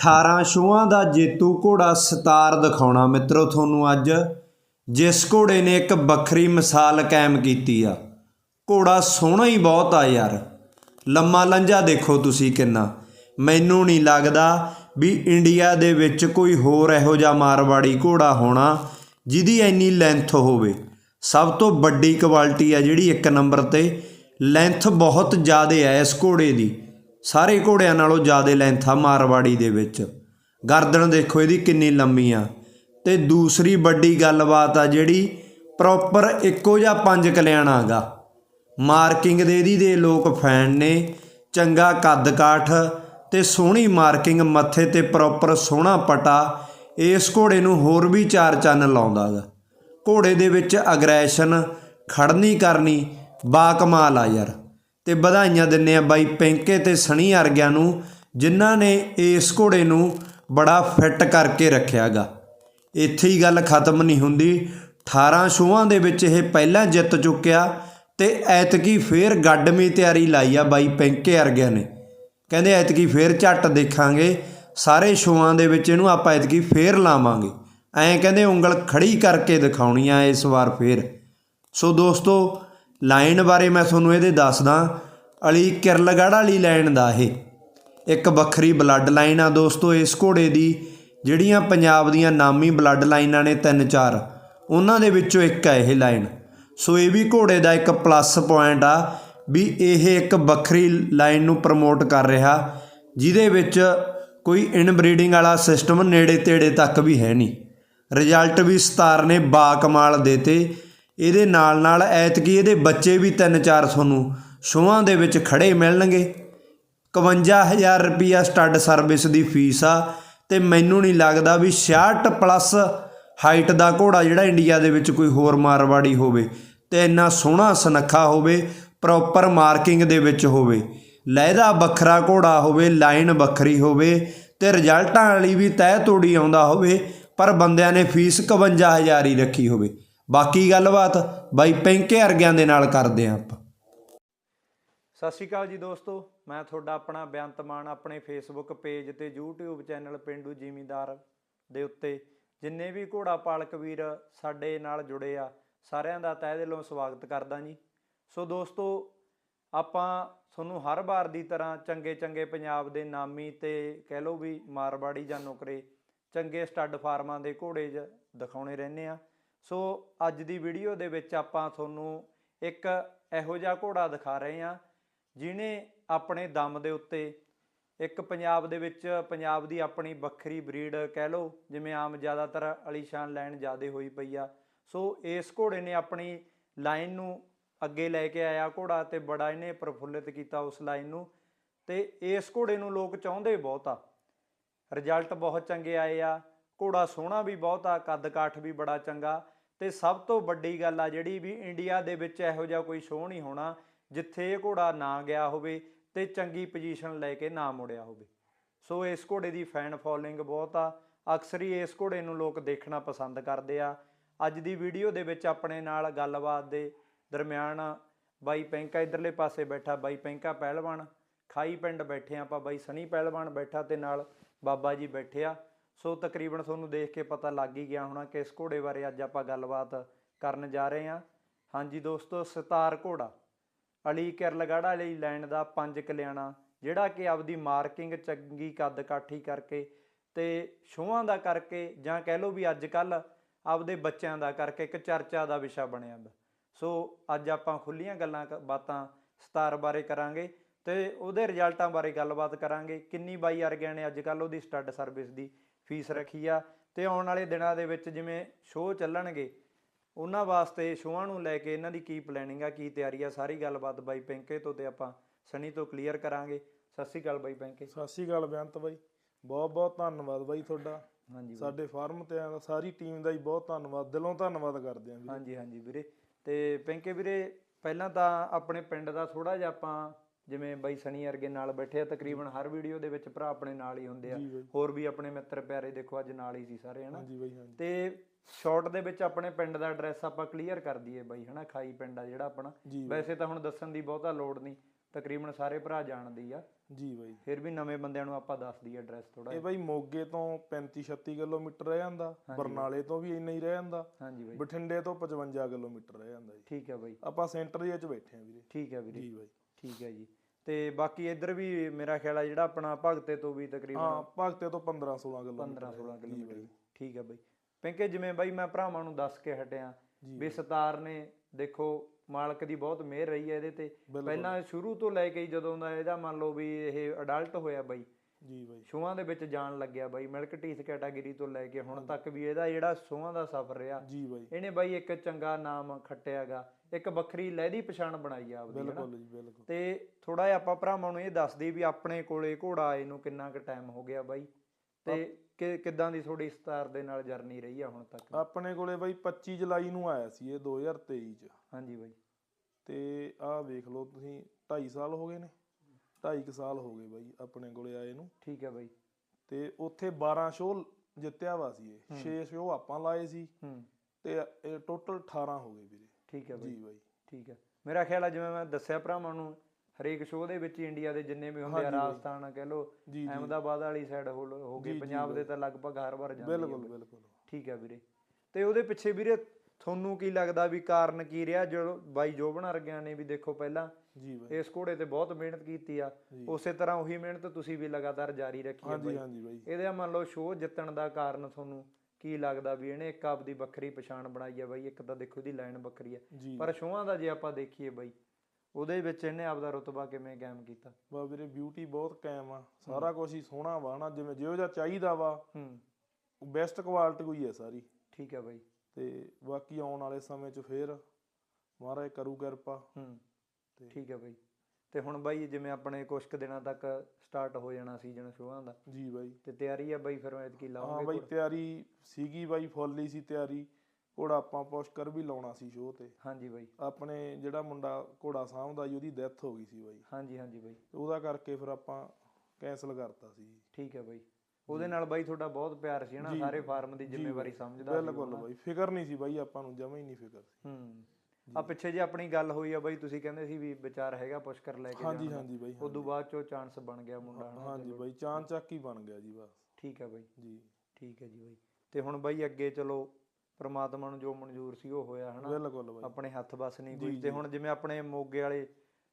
18 ਸ਼ੋਆਂ ਦਾ ਜੇਤੂ ਘੋੜਾ ਸਤਾਰ ਦਿਖਾਉਣਾ ਮਿੱਤਰੋ ਤੁਹਾਨੂੰ ਅੱਜ। ਜਿਸ ਘੋੜੇ ਨੇ ਇੱਕ ਵੱਖਰੀ ਮਿਸਾਲ ਕਾਇਮ ਕੀਤੀ ਆ। ਘੋੜਾ ਸੋਹਣਾ ਹੀ ਬਹੁਤ ਆ ਯਾਰ। ਲੰਮਾ ਲੰਜਾ ਦੇਖੋ ਤੁਸੀਂ ਕਿੰਨਾ। ਮੈਨੂੰ ਨਹੀਂ ਲੱਗਦਾ ਵੀ ਇੰਡੀਆ ਦੇ ਵਿੱਚ ਕੋਈ ਹੋਰ ਇਹੋ ਜਿਹਾ ਮਾਰਵਾੜੀ ਘੋੜਾ ਹੋਣਾ ਜਿਹਦੀ ਇੰਨੀ ਲੈਂਥ ਹੋਵੇ। ਸਭ ਤੋਂ ਵੱਡੀ ਕੁਆਲਿਟੀ ਆ ਜਿਹੜੀ ਇੱਕ ਨੰਬਰ ਤੇ ਲੈਂਥ ਬਹੁਤ ਜ਼ਿਆਦਾ ਹੈ ਇਸ ਘੋੜੇ ਦੀ। ਸਾਰੇ ਘੋੜਿਆਂ ਨਾਲੋਂ ਜ਼ਿਆਦਾ ਲੈਂਥ ਆ ਮਾਰਵਾੜੀ ਦੇ ਵਿੱਚ। ਗਰਦਨ ਦੇਖੋ ਇਹਦੀ ਕਿੰਨੀ ਲੰਮੀ ਆ। ਤੇ ਦੂਸਰੀ ਵੱਡੀ ਗੱਲਬਾਤ ਆ ਜਿਹੜੀ ਪ੍ਰੋਪਰ ਇੱਕੋ ਜਿਹਾ ਪੰਜ ਕਲਿਆਣਾ ਗਾ। ਮਾਰਕਿੰਗ ਦੇ ਇਹਦੀ ਦੇ ਲੋਕ ਫੈਨ ਨੇ, ਚੰਗਾ ਕੱਦ ਕਾਠ ਤੇ ਸੋਹਣੀ ਮਾਰਕਿੰਗ ਮੱਥੇ ਤੇ ਪ੍ਰੋਪਰ ਸੋਹਣਾ ਪਟਾ, ਇਸ ਘੋੜੇ ਨੂੰ ਹੋਰ ਵੀ ਚਾਰ ਚੰਨ ਲਾਉਂਦਾ ਗਾ। ਘੋੜੇ ਦੇ ਵਿੱਚ ਅਗਰੈਸ਼ਨ ਖੜਨੀ ਕਰਨੀ ਬਾ ਕਮਾਲ ਆ ਯਾਰ। ਤੇ ਵਧਾਈਆਂ ਦਿੰਨੇ ਆ ਬਾਈ ਪੈਂਕੇ ਤੇ ਸਣੀ ਅਰਗਿਆਂ ਨੂੰ, ਜਿਨ੍ਹਾਂ ਨੇ ਇਸ ਘੋੜੇ ਨੂੰ ਬੜਾ ਫਿੱਟ ਕਰਕੇ ਰੱਖਿਆਗਾ। ਇੱਥੇ ਹੀ ਗੱਲ ਖਤਮ ਨਹੀਂ ਹੁੰਦੀ। 18 ਸ਼ੋਆਂ ਦੇ ਵਿੱਚ ਇਹ ਪਹਿਲਾਂ ਜਿੱਤ ਚੁੱਕਿਆ ਤੇ ਐਤਕੀ ਫੇਰ ਗੱਡਮੀ ਤਿਆਰੀ ਲਾਈ ਆ ਬਾਈ ਪੈਂਕੇ ਅਰਗਿਆਂ ਨੇ। ਕਹਿੰਦੇ ਐਤਕੀ ਫੇਰ ਝੱਟ ਦੇਖਾਂਗੇ। ਸਾਰੇ ਸ਼ੋਆਂ ਦੇ ਵਿੱਚ ਇਹਨੂੰ ਆਪਾਂ ਐਤਕੀ ਫੇਰ ਲਾਵਾਂਗੇ। ਐਂ ਕਹਿੰਦੇ ਉਂਗਲ ਖੜੀ ਕਰਕੇ ਦਿਖਾਉਣੀ ਆ ਇਸ ਵਾਰ ਫੇਰ। ਸੋ ਦੋਸਤੋ ਲਾਈਨ ਬਾਰੇ ਮੈਂ ਤੁਹਾਨੂੰ ਇਹਦੇ ਦੱਸਦਾ। ਅਲੀ ਕਿਰਲਗੜ੍ਹ ਵਾਲੀ ਲਾਈਨ ਦਾ ਇਹ। ਇੱਕ ਵੱਖਰੀ ਬਲੱਡ ਲਾਈਨ ਆ ਦੋਸਤੋ, ਇਸ ਘੋੜੇ ਦੀ, ਜਿਹੜੀਆਂ ਪੰਜਾਬ ਦੀਆਂ ਨਾਮੀ ਬਲੱਡ ਲਾਈਨਾਂ ਨੇ ਤਿੰਨ ਚਾਰ, ਉਹਨਾਂ ਦੇ ਵਿੱਚੋਂ ਇੱਕ ਹੈ ਇਹ ਲਾਈਨ। ਸੋ ਇਹ ਵੀ ਘੋੜੇ ਦਾ ਇੱਕ ਪਲੱਸ ਪੁਆਇੰਟ ਆ ਵੀ ਇਹ ਇੱਕ ਵੱਖਰੀ ਲਾਈਨ ਨੂੰ ਪ੍ਰਮੋਟ ਕਰ ਰਿਹਾ, ਜਿਹਦੇ ਵਿੱਚ ਕੋਈ ਇਨਬਰੀਡਿੰਗ ਵਾਲਾ ਸਿਸਟਮ ਨੇੜੇ ਤੇੜੇ ਤੱਕ ਵੀ ਹੈ ਨਹੀਂ। ਰਿਜ਼ਲਟ ਵੀ ਸਤਾਰ ਨੇ ਬਾ ਕਮਾਲ ਦੇਤੇ ਇਹਦੇ ਨਾਲ ਨਾਲ ਐਤਕੀ ਇਹਦੇ ਬੱਚੇ ਵੀ ਤਿੰਨ ਚਾਰ ਤੁਹਾਨੂੰ ਸ਼ੋਆਂ ਦੇ ਵਿੱਚ ਖੜੇ ਮਿਲਣਗੇ। 51000 ਰੁਪਿਆ ਸਟੱਡ ਸਰਵਿਸ ਦੀ ਫੀਸ ਆ ਤੇ ਮੈਨੂੰ ਨਹੀਂ ਲੱਗਦਾ ਵੀ 66 ਪਲੱਸ ਹਾਈਟ ਦਾ ਘੋੜਾ ਜਿਹੜਾ ਇੰਡੀਆ ਦੇ ਵਿੱਚ ਕੋਈ ਹੋਰ ਮਾਰਵਾੜੀ ਹੋਵੇ ਤੇ ਇੰਨਾ ਸੋਹਣਾ ਸੁਨੱਖਾ ਹੋਵੇ ਪ੍ਰੋਪਰ ਮਾਰਕਿੰਗ ਦੇ ਵਿੱਚ ਹੋਵੇ। ਲਹਿਦਾ ਵੱਖਰਾ ਘੋੜਾ ਹੋਵੇ ਲਾਈਨ ਵੱਖਰੀ ਹੋਵੇ ਤੇ ਰਿਜ਼ਲਟਾਂ ਵਾਲੀ ਵੀ ਤੈਅ ਤੋੜੀ ਆਉਂਦਾ ਹੋਵੇ, ਪਰ ਬੰਦਿਆਂ ਨੇ ਫੀਸ 51000 ਹੀ ਰੱਖੀ ਹੋਵੇ। ਬਾਕੀ ਗੱਲਬਾਤ ਬਾਈ ਪੈਂਕੇ ਅਰਗਿਆਂ ਦੇ ਨਾਲ ਕਰਦੇ ਆਂ ਆਪਾਂ। ਸਤਿ ਸ਼੍ਰੀ ਅਕਾਲ ਜੀ ਦੋਸਤੋ, ਮੈਂ ਤੁਹਾਡਾ ਆਪਣਾ ਬੇਅੰਤ ਮਾਨ ਆਪਣੇ ਫੇਸਬੁੱਕ ਪੇਜ ਤੇ YouTube ਚੈਨਲ ਪਿੰਡੂ ਜ਼ਿਮੀਂਦਾਰ ਦੇ ਉੱਤੇ। ਜਿੰਨੇ ਵੀ ਘੋੜਾ ਪਾਲਕ ਵੀਰ ਸਾਡੇ ਨਾਲ ਜੁੜੇ ਆ, ਸਾਰਿਆਂ ਦਾ ਤਹਿ ਦਿਲੋਂ ਸਵਾਗਤ ਕਰਦਾ ਜੀ। ਸੋ ਦੋਸਤੋ, ਆਪਾਂ ਤੁਹਾਨੂੰ ਹਰ ਵਾਰ ਦੀ ਤਰ੍ਹਾਂ ਚੰਗੇ ਚੰਗੇ ਪੰਜਾਬ ਦੇ ਨਾਮੀ ਤੇ ਕਹਿ ਲਓ ਵੀ ਮਾਰਵਾੜੀ ਜਾਂ ਨੌਕਰੇ ਚੰਗੇ ਸਟੱਡ ਫਾਰਮਾਂ ਦੇ ਘੋੜੇ ਜ ਦਿਖਾਉਣੇ ਰਹਿੰਦੇ ਆ। ਸੋ ਅੱਜ ਦੀ ਵੀਡੀਓ ਦੇ ਵਿੱਚ ਆਪਾਂ ਤੁਹਾਨੂੰ ਇੱਕ ਇਹੋ ਜਿਹਾ ਘੋੜਾ ਦਿਖਾ ਰਹੇ ਹਾਂ ਜਿਨੇ ਆਪਣੇ ਦਮ ਦੇ ਉੱਤੇ ਇੱਕ ਪੰਜਾਬ ਦੇ ਵਿੱਚ ਪੰਜਾਬ ਦੀ ਆਪਣੀ ਵੱਖਰੀ ਬਰੀਡ ਕਹਿ ਲਓ, ਜਿਵੇਂ ਆਮ ਜ਼ਿਆਦਾਤਰ ਅਲੀਸ਼ਾਨ ਲਾਈਨ ਜ਼ਿਆਦੇ ਹੋਈ ਪਈ ਆ। ਸੋ ਇਸ ਘੋੜੇ ਨੇ ਆਪਣੀ ਲਾਈਨ ਨੂੰ ਅੱਗੇ ਲੈ ਕੇ ਆਇਆ ਘੋੜਾ ਤੇ ਬੜਾ ਇਹਨੇ ਪ੍ਰਫੁੱਲਿਤ ਕੀਤਾ ਉਸ ਲਾਈਨ ਨੂੰ। ਤੇ ਇਸ ਘੋੜੇ ਨੂੰ ਲੋਕ ਚਾਹੁੰਦੇ ਬਹੁਤ ਆ। ਰਿਜ਼ਲਟ ਬਹੁਤ ਚੰਗੇ ਆਏ ਆ। ਘੋੜਾ ਸੋਹਣਾ ਵੀ ਬਹੁਤ ਆ ਕੱਦ ਕਾਠ ਵੀ ਬੜਾ ਚੰਗਾ। ਤੇ ਸਭ ਤੋਂ ਵੱਡੀ ਗੱਲ ਆ ਜਿਹੜੀ ਵੀ ਇੰਡੀਆ ਦੇ ਵਿੱਚ ਇਹੋ ਜਿਹਾ ਕੋਈ ਸ਼ੋਅ ਨਹੀਂ ਹੋਣਾ, ਜਿੱਥੇ ਇਹ ਘੋੜਾ ਨਾ ਗਿਆ ਹੋਵੇ ਤੇ ਚੰਗੀ ਪੋਜੀਸ਼ਨ ਲੈ ਕੇ ਨਾ ਮੁੜਿਆ ਹੋਵੇ। ਸੋ ਇਸ ਘੋੜੇ ਦੀ ਫੈਨ ਫੋਲੋਇੰਗ ਬਹੁਤ ਆ। ਅਕਸਰ ਹੀ ਇਸ ਘੋੜੇ ਨੂੰ ਲੋਕ ਦੇਖਣਾ ਪਸੰਦ ਕਰਦੇ ਆ। ਅੱਜ ਦੀ ਵੀਡੀਓ ਦੇ ਵਿੱਚ ਆਪਣੇ ਨਾਲ ਗੱਲਬਾਤ ਦੇ ਦਰਮਿਆਨ ਬਾਈ ਪੈਂਕਾ ਇਧਰਲੇ ਪਾਸੇ ਬੈਠਾ ਬਾਈ ਪੈਂਕਾ ਪਹਿਲਵਾਨ। ਖਾਈ ਪਿੰਡ ਬੈਠੇ ਆ ਆਪਾਂ, ਬਾਈ ਸਣੀ ਪਹਿਲਵਾਨ ਬੈਠਾ ਤੇ ਨਾਲ ਬਾਬਾ ਜੀ ਬੈਠੇ ਆ। ਸੋ ਤਕਰੀਬਨ ਤੁਹਾਨੂੰ ਦੇਖ ਕੇ ਪਤਾ ਲੱਗ ਹੀ ਗਿਆ ਹੋਣਾ ਕਿ ਇਸ ਘੋੜੇ ਬਾਰੇ ਅੱਜ ਆਪਾਂ ਗੱਲਬਾਤ ਕਰਨ ਜਾ ਰਹੇ ਹਾਂ। ਹਾਂਜੀ ਦੋਸਤੋ, ਸਿਤਾਰ ਘੋੜਾ। ਅਲੀ ਕਿਰਲਗੜ੍ਹ ਲਈ ਲੈਣ ਦਾ ਪੰਜ ਕਲਿਆਣਾ, ਜਿਹੜਾ ਕਿ ਆਪਦੀ ਮਾਰਕਿੰਗ ਚੰਗੀ ਕੱਦ ਕਾਠੀ ਕਰਕੇ ਤੇ ਸ਼ੋਆਂ ਦਾ ਕਰਕੇ ਜਾਂ ਕਹਿ ਲਓ ਵੀ ਅੱਜ ਕੱਲ ਆਪਦੇ ਬੱਚਿਆਂ ਦਾ ਕਰਕੇ ਇੱਕ ਚਰਚਾ ਦਾ ਵਿਸ਼ਾ ਬਣਿਆ ਵਾ ਸੋ ਅੱਜ ਆਪਾਂ ਖੁੱਲੀਆਂ ਗੱਲਾਂ ਕ- ਬਾਤਾਂ ਸਤਾਰ ਬਾਰੇ ਕਰਾਂਗੇ ਤੇ ਉਹਦੇ ਰਿਜ਼ਲਟਾਂ ਬਾਰੇ ਗੱਲਬਾਤ ਕਰਾਂਗੇ। ਕਿੰਨੀ ਬਾਈ ਅਰਗਿਆਂ ਨੇ ਅੱਜ ਕੱਲ ਉਹਦੀ ਸਟੱਡ ਸਰਵਿਸ ਦੀ ਫੀਸ ਰੱਖੀ ਆ ਤੇ ਆਉਣ ਵਾਲੇ ਦਿਨਾਂ ਦੇ ਵਿੱਚ ਜਿਵੇਂ ਸ਼ੋਅ ਚੱਲਣਗੇ ਉਹਨਾਂ ਵਾਸਤੇ ਸ਼ੋਆਂ ਨੂੰ ਲੈ ਕੇ ਇਹਨਾਂ ਦੀ ਕੀ ਪਲੈਨਿੰਗ ਆ ਕੀ ਤਿਆਰੀ ਆ ਸਾਰੀ ਗੱਲਬਾਤ ਬਾਈ ਪੈਂਕੇ ਤੋਂ ਤੇ ਆਪਾਂ ਸਨੀ ਤੋਂ ਕਲੀਅਰ ਕਰਾਂਗੇ। ਸਤਿ ਸ਼੍ਰੀ ਅਕਾਲ ਬਾਈ ਪੈਂਕੇ ਸਤਿ ਸ਼੍ਰੀ ਅਕਾਲ ਬੇਅੰਤ ਬਾਈ ਬਹੁਤ ਬਹੁਤ ਧੰਨਵਾਦ ਬਾਈ ਤੁਹਾਡਾ। ਹਾਂਜੀ। ਸਾਡੇ ਫਾਰਮ ਤੇ ਆਇਆ ਸਾਰੀ ਟੀਮ ਦਾ ਹੀ ਬਹੁਤ ਧੰਨਵਾਦ ਦਿਲੋਂ ਧੰਨਵਾਦ ਕਰਦੇ ਆਂ ਵੀਰੇ। ਹਾਂਜੀ ਹਾਂਜੀ ਵੀਰੇ। ਤੇ ਪੈਂਕੇ ਵੀਰੇ ਪਹਿਲਾਂ ਤਾਂ ਆਪਣੇ ਪਿੰਡ ਦਾ ਥੋੜਾ ਜਿਹਾ ਆਪਾਂ ਜਿਵੇਂ ਬਾਈ ਸਣੀ ਵਰਗੇ ਨਾਲ ਬੈਠੇ ਆ ਤਕਰੀਬਨ ਹਰ ਵੀਡੀਓ ਦੇ ਵਿੱਚ ਭਰਾ ਆਪਣੇ ਨਾਲ ਹੀ ਹੁੰਦੇ ਆ। ਹੋਰ ਵੀ ਆਪਣੇ ਮਿੱਤਰ ਪਿਆਰੇ ਦੇਖੋ ਅੱਜ ਨਾਲ ਹੀ ਸੀ ਸਾਰੇ ਹਨਾ? ਹਾਂਜੀ ਬਾਈ ਹਾਂਜੀ। ਤੇ ਸ਼ਾਰਟ ਦੇ ਵਿੱਚ ਆਪਣੇ ਪਿੰਡ ਦਾ ਐਡਰੈਸ ਆਪਾਂ ਕਲੀਅਰ ਕਰ ਦਈਏ ਬਾਈ ਹਨਾ? ਖਾਈ ਪਿੰਡ ਆ ਜਿਹੜਾ ਆਪਣਾ। ਵੈਸੇ ਤਾਂ ਹੁਣ ਦੱਸਣ ਦੀ ਬਹੁਤਾ ਲੋੜ ਨਹੀਂ ਤਕਰੀਬਨ ਸਾਰੇ ਭਰਾ ਜਾਣਦੀ ਆ। ਜੀ ਬਾਈ। ਫਿਰ ਵੀ ਨਵੇਂ ਬੰਦਿਆਂ ਨੂੰ ਆਪਾਂ ਦੱਸ ਦਈਏ ਐਡਰੈਸ ਥੋੜਾ ਇਹ ਬਾਈ ਮੋਗੇ ਤੋਂ 35 36 ਕਿਲੋਮੀਟਰ ਰਹਿ ਜਾਂਦਾ ਬਰਨਾਲੇ ਤੋਂ ਵੀ ਇੰਨਾ ਹੀ ਰਹਿ ਜਾਂਦਾ ਹਾਂਜੀ ਬਾਈ। ਬਠਿੰਡੇ ਤੋਂ 55 ਕਿਲੋਮੀਟਰ ਰਹਿ ਜਾਂਦਾ ਜੀ। ਠੀਕ ਹੈ ਬਾਈ। ਆਪਾਂ ਸੈਂਟਰ ਦੇ ਵਿੱਚ ਬੈਠੇ ਆ ਵੀਰੇ। ਠੀਕ ਹੈ ਵੀਰੇ। ਜੀ ਬਾਈ। ਠੀਕ ਹੈ ਜੀ। ਤੇ ਬਾਕੀ ਇੱਧਰ ਵੀ ਮੇਰਾ ਖਿਆਲ ਆ ਜਿਹੜਾ ਆਪਣਾ ਭਗਤੇ ਤੋਂ ਵੀ ਤਕਰੀਬਨ ਹਾਂ ਭਗਤੇ ਤੋਂ 15 16 ਕਿਲੋਮੀਟਰ 15 16 ਕਿਲੋਮੀਟਰ ਠੀਕ ਹੈ ਬਾਈ। ਪਿੰਕੇ ਜਿਵੇਂ ਬਾਈ ਮੈਂ ਭਰਾਵਾਂ ਨੂੰ ਦੱਸ ਕੇ ਹਟਿਆ ਵੀ ਸਤਾਰ ਨੇ ਦੇਖੋ ਮਾਲਕ ਦੀ ਬਹੁਤ ਮਿਹਰ ਰਹੀ ਹੈ ਇਹਦੇ ਤੇ। ਪਹਿਲਾਂ ਸ਼ੁਰੂ ਤੋਂ ਲੈ ਕੇ ਹੀ ਜਦੋਂ ਦਾ ਇਹਦਾ ਮੰਨ ਲਓ ਵੀ ਇਹ ਅਡਲਟ ਹੋਇਆ ਬਾਈ ਜੀ ਬਾਈ। ਸ਼ੋਆਂ ਦੇ ਵਿੱਚ ਜਾਣ ਲੱਗਿਆ ਬਾਈ ਮਿਲਕ ਟੀਥ ਕੈਟਾਗਰੀ ਤੋਂ ਲੈ ਕੇ ਹੁਣ ਤੱਕ ਵੀ ਇਹਦਾ ਜਿਹੜਾ ਸ਼ੋਆਂ ਦਾ ਸਫ਼ਰ ਰਿਹਾ ਜੀ ਬਾਈ। ਇਹਨੇ ਬਾਈ ਇੱਕ ਚੰਗਾ ਨਾਮ ਖੱਟਿਆਗਾ। ਇੱਕ ਵੱਖਰੀ ਲਹਿਦੀ ਪਛਾਣ ਬਣਾਈ ਆ ਆਪਦੀ ਬਿਲਕੁਲ ਜੀ ਬਿਲਕੁਲ। ਤੇ ਥੋੜਾ ਜਿਹਾ ਆਪਾਂ ਭਰਾਵਾਂ ਨੂੰ ਇਹ ਦੱਸ ਦਈਏ ਵੀ ਆਪਣੇ ਕੋਲੇ ਘੋੜਾ ਆਏ ਨੂੰ ਕਿੰਨਾ ਕੁ ਟਾਈਮ ਹੋ ਗਿਆ ਬਾਈ? ਤੇ ਕਿ ਕਿੱਦਾਂ ਦੀ ਤੁਹਾਡੀ ਸਤਾਰ ਦੇ ਨਾਲ ਜਰਨੀ ਰਹੀ ਆ ਹੁਣ ਤੱਕ? ਆਪਣੇ ਕੋਲੇ ਬਾਈ 25 ਜੁਲਾਈ ਨੂੰ ਆਇਆ ਸੀ ਇਹ 2023 ਚ। ਹਾਂਜੀ ਬਾਈ। ਤੇ ਆਹ ਵੇਖ ਲਓ ਤੁਸੀਂ 2.5 ਸਾਲ ਹੋ ਗਏ ਨੇ? 2.5 ਸਾਲ ਹੋ ਗਏ ਬਾਈ ਆਪਣੇ ਕੋਲੇ ਆਏ ਨੂੰ। ਠੀਕ ਹੈ ਬਾਈ। ਤੇ ਉੱਥੇ 12 ਸ਼ੋਅ ਜਿੱਤਿਆ ਵਾ ਸੀ ਇਹ। 6 ਸ਼ੋਅ ਆਪਾਂ ਲਾਏ ਸੀ। ਹੂੰ। ਤੇ ਇਹ ਟੋਟਲ 18 ਹੋ ਗਏ ਵੀਰੇ। ਠੀਕ ਹੈ ਬਾਈ ਜੀ ਬਾਈ। ਠੀਕ ਹੈ। ਮੇਰਾ ਖਿਆਲ ਆ ਜਿਵੇਂ ਮੈਂ ਦੱਸਿਆ ਭਰਾਵਾਂ ਨੂੰ ਹਰੇਕ ਸ਼ੋਅ ਦੇ ਵਿੱਚ ਹੀ ਇੰਡੀਆ ਦੇ ਜਿੰਨੇ ਵੀ ਹੁੰਦੇ ਆ ਰਾਜਸਥਾਨ ਕਹਿ ਲੋ ਅਹਿਮਦਾਬਾਦ ਵਾਲੀ ਸਾਈਡ ਹੋ ਗਏ ਪੰਜਾਬ ਦੇ ਤਾਂ ਲਗਭਗ ਹਰ ਵਾਰ ਜਾਂਦੇ ਬਿਲਕੁਲ ਬਿਲਕੁਲ। ਠੀਕ ਹੈ ਵੀਰੇ। ਤੇ ਉਹਦੇ ਪਿੱਛੇ ਵੀਰੇ ਤੁਹਾਨੂੰ ਕੀ ਲੱਗਦਾ ਵੀ ਕਾਰਨ ਕੀ ਰਿਹਾ? ਜੋ ਬਾਈ ਜੋਬਨ ਵਰਗਿਆਂ ਨੇ ਵੀ ਦੇਖੋ ਪਹਿਲਾਂ ਜੀ ਬਾਈ। ਇਸ ਘੋੜੇ ਤੇ ਬਹੁਤ ਮਿਹਨਤ ਕੀਤੀ ਆ। ਉਸੇ ਤਰ੍ਹਾਂ ਉਹੀ ਮਿਹਨਤ ਤੁਸੀਂ ਵੀ ਲਗਾਤਾਰ ਜਾਰੀ ਰੱਖੀ ਆ ਹਾਂਜੀ ਬਾਈ। ਹਾਂਜੀ ਬਾਈ। ਇਹਦਾ ਮੰਨ ਲਓ ਸ਼ੋਅ ਜਿੱਤਣ ਦਾ ਕਾਰਨ ਤੁਹਾਨੂੰ ਕੀ ਲੱਗਦਾ ਵੀ ਇਹਨੇ ਇੱਕ ਆਪਦੀ ਵੱਖਰੀ ਪਛਾਣ ਬਣਾਈ ਆ ਬਾਈ ਇੱਕ ਤਾਂ ਦੇਖੋ ਇਹਦੀ ਲਾਈਨ ਵੱਖਰੀ ਆ। ਪਰ ਸ਼ੋਆਂ ਦਾ ਜੇ ਆਪਾਂ ਦੇਖੀਏ ਬਾਈ ਉਹਦੇ ਵਿੱਚ ਇਹਨੇ ਆਪਦਾ ਰੁਤਬਾ ਕਿਵੇਂ ਕਾਇਮ ਕੀਤਾ? ਬਾ ਵੀਰੇ ਬਿਊਟੀ ਬਹੁਤ ਕਾਇਮ ਆ। ਸਾਰਾ ਕੁਝ ਹੀ ਸੋਹਣਾ ਵਾ ਨਾ ਜਿਵੇਂ ਜਿਹੋ ਜਿਹਾ ਚਾਹੀਦਾ ਵਾ ਹੂੰ। ਬੈਸਟ ਕੁਆਲਿਟੀ ਹੋਈ ਹੈ ਸਾਰੀ। ਠੀਕ ਹੈ ਬਾਈ। ਤੇ ਬਾਕੀ ਆਉਣ ਵਾਲੇ ਸਮੇਂ 'ਚ ਫੇਰ ਮਹਾਰਾਜ ਕਰੂ ਕਿਰਪਾ। ਹੂੰ। ਠੀਕ ਹੈ ਬਾਈ। ਤੇ ਹੁਣ ਬਾਈ ਜਿਵੇਂ ਆਪਣੇ ਕੁਝ ਕੁ ਦਿਨਾਂ ਤੱਕ ਸਟਾਰਟ ਹੋ ਜਾਣਾ ਸੀਜ਼ਨ ਸ਼ੋਆਂ ਦਾ। ਜੀ ਬਾਈ। ਤੇ ਤਿਆਰੀ ਆ ਬਾਈ ਫਿਰ ਐਤਕੀ ਹਾਂ ਲਾਉਂਗੇ ਬਾਈ ਤਿਆਰੀ ਸੀਗੀ ਬਾਈ ਫੁੱਲ ਹੀ ਸੀ ਤਿਆਰੀ। ਘੋੜਾ ਆਪਾਂ ਪੁਸ਼ਕਰ ਵੀ ਲਾਉਣਾ ਸੀ ਸ਼ੋਅ ਤੇ। ਹਾਂਜੀ ਬਾਈ। ਆਪਣੇ ਜਿਹੜਾ ਮੁੰਡਾ ਘੋੜਾ ਸਾਂਭਦਾ ਸੀ ਉਹਦੀ ਡੈਥ ਹੋ ਗਈ ਸੀ ਬਾਈ। ਹਾਂਜੀ ਹਾਂਜੀ ਬਾਈ। ਉਹਦਾ ਕਰਕੇ ਫਿਰ ਆਪਾਂ ਕੈਨਸਲ ਕਰਤਾ ਸੀ। ਠੀਕ ਹੈ ਬਾਈ। ਉਹਦੇ ਨਾਲ ਬਾਈ ਤੁਹਾਡਾ ਬਹੁਤ ਪਿਆਰ ਸੀ ਨਾ ਸਾਰੇ ਫਾਰਮ ਦੀ ਜ਼ਿੰਮੇਵਾਰੀ ਸਮਝਦਾ ਸੀ ਬਿਲਕੁਲ ਬਾਈ। ਫਿਕਰ ਨਹੀਂ ਸੀ ਬਾਈ ਆਪਾਂ ਨੂੰ ਜਮਾ ਹੀ ਨਹੀਂ ਫਿਕਰ ਸੀ। ਹੂੰ। ਆ ਪਿੱਛੇ ਜੇ ਆਪਣੀ ਗੱਲ ਹੋਈ ਆ ਬਾਈ ਤੁਸੀਂ ਕਹਿੰਦੇ ਸੀ ਵੀ ਵਿਚਾਰ ਹੈਗਾ ਪੁਸ਼ਕਰ ਲੈ ਕੇ ਹਾਂਜੀ। ਹਾਂਜੀ ਬਾਈ ਉਦੋਂ ਬਾਅਦ ਚੋਂ ਚਾਂਸ ਬਣ ਗਿਆ ਮੁੰਡਾ ਹਾਂਜੀ ਬਾਈ ਚਾਂ ਚੱਕ ਹੀ ਬਣ ਗਿਆ ਜੀ ਬਸ। ਠੀਕ ਹੈ ਬਾਈ। ਜੀ। ਠੀਕ ਹੈ ਜੀ ਬਾਈ। ਤੇ ਹੁਣ ਬਾਈ ਅੱਗੇ ਚਲੋ ਪ੍ਰਮਾਤਮਾ ਨੂੰ ਜੋ ਮਨਜ਼ੂਰ ਸੀ ਉਹ ਹੋਇਆ ਹਨਾ। ਬਿਲਕੁਲ ਬਾਈ। ਆਪਣੇ ਹੱਥ ਬਸ ਨਹੀਂ ਕੋਈ। ਤੇ ਹੁਣ ਜਿਵੇਂ ਆਪਣੇ ਮੋਗੇ ਵਾਲੇ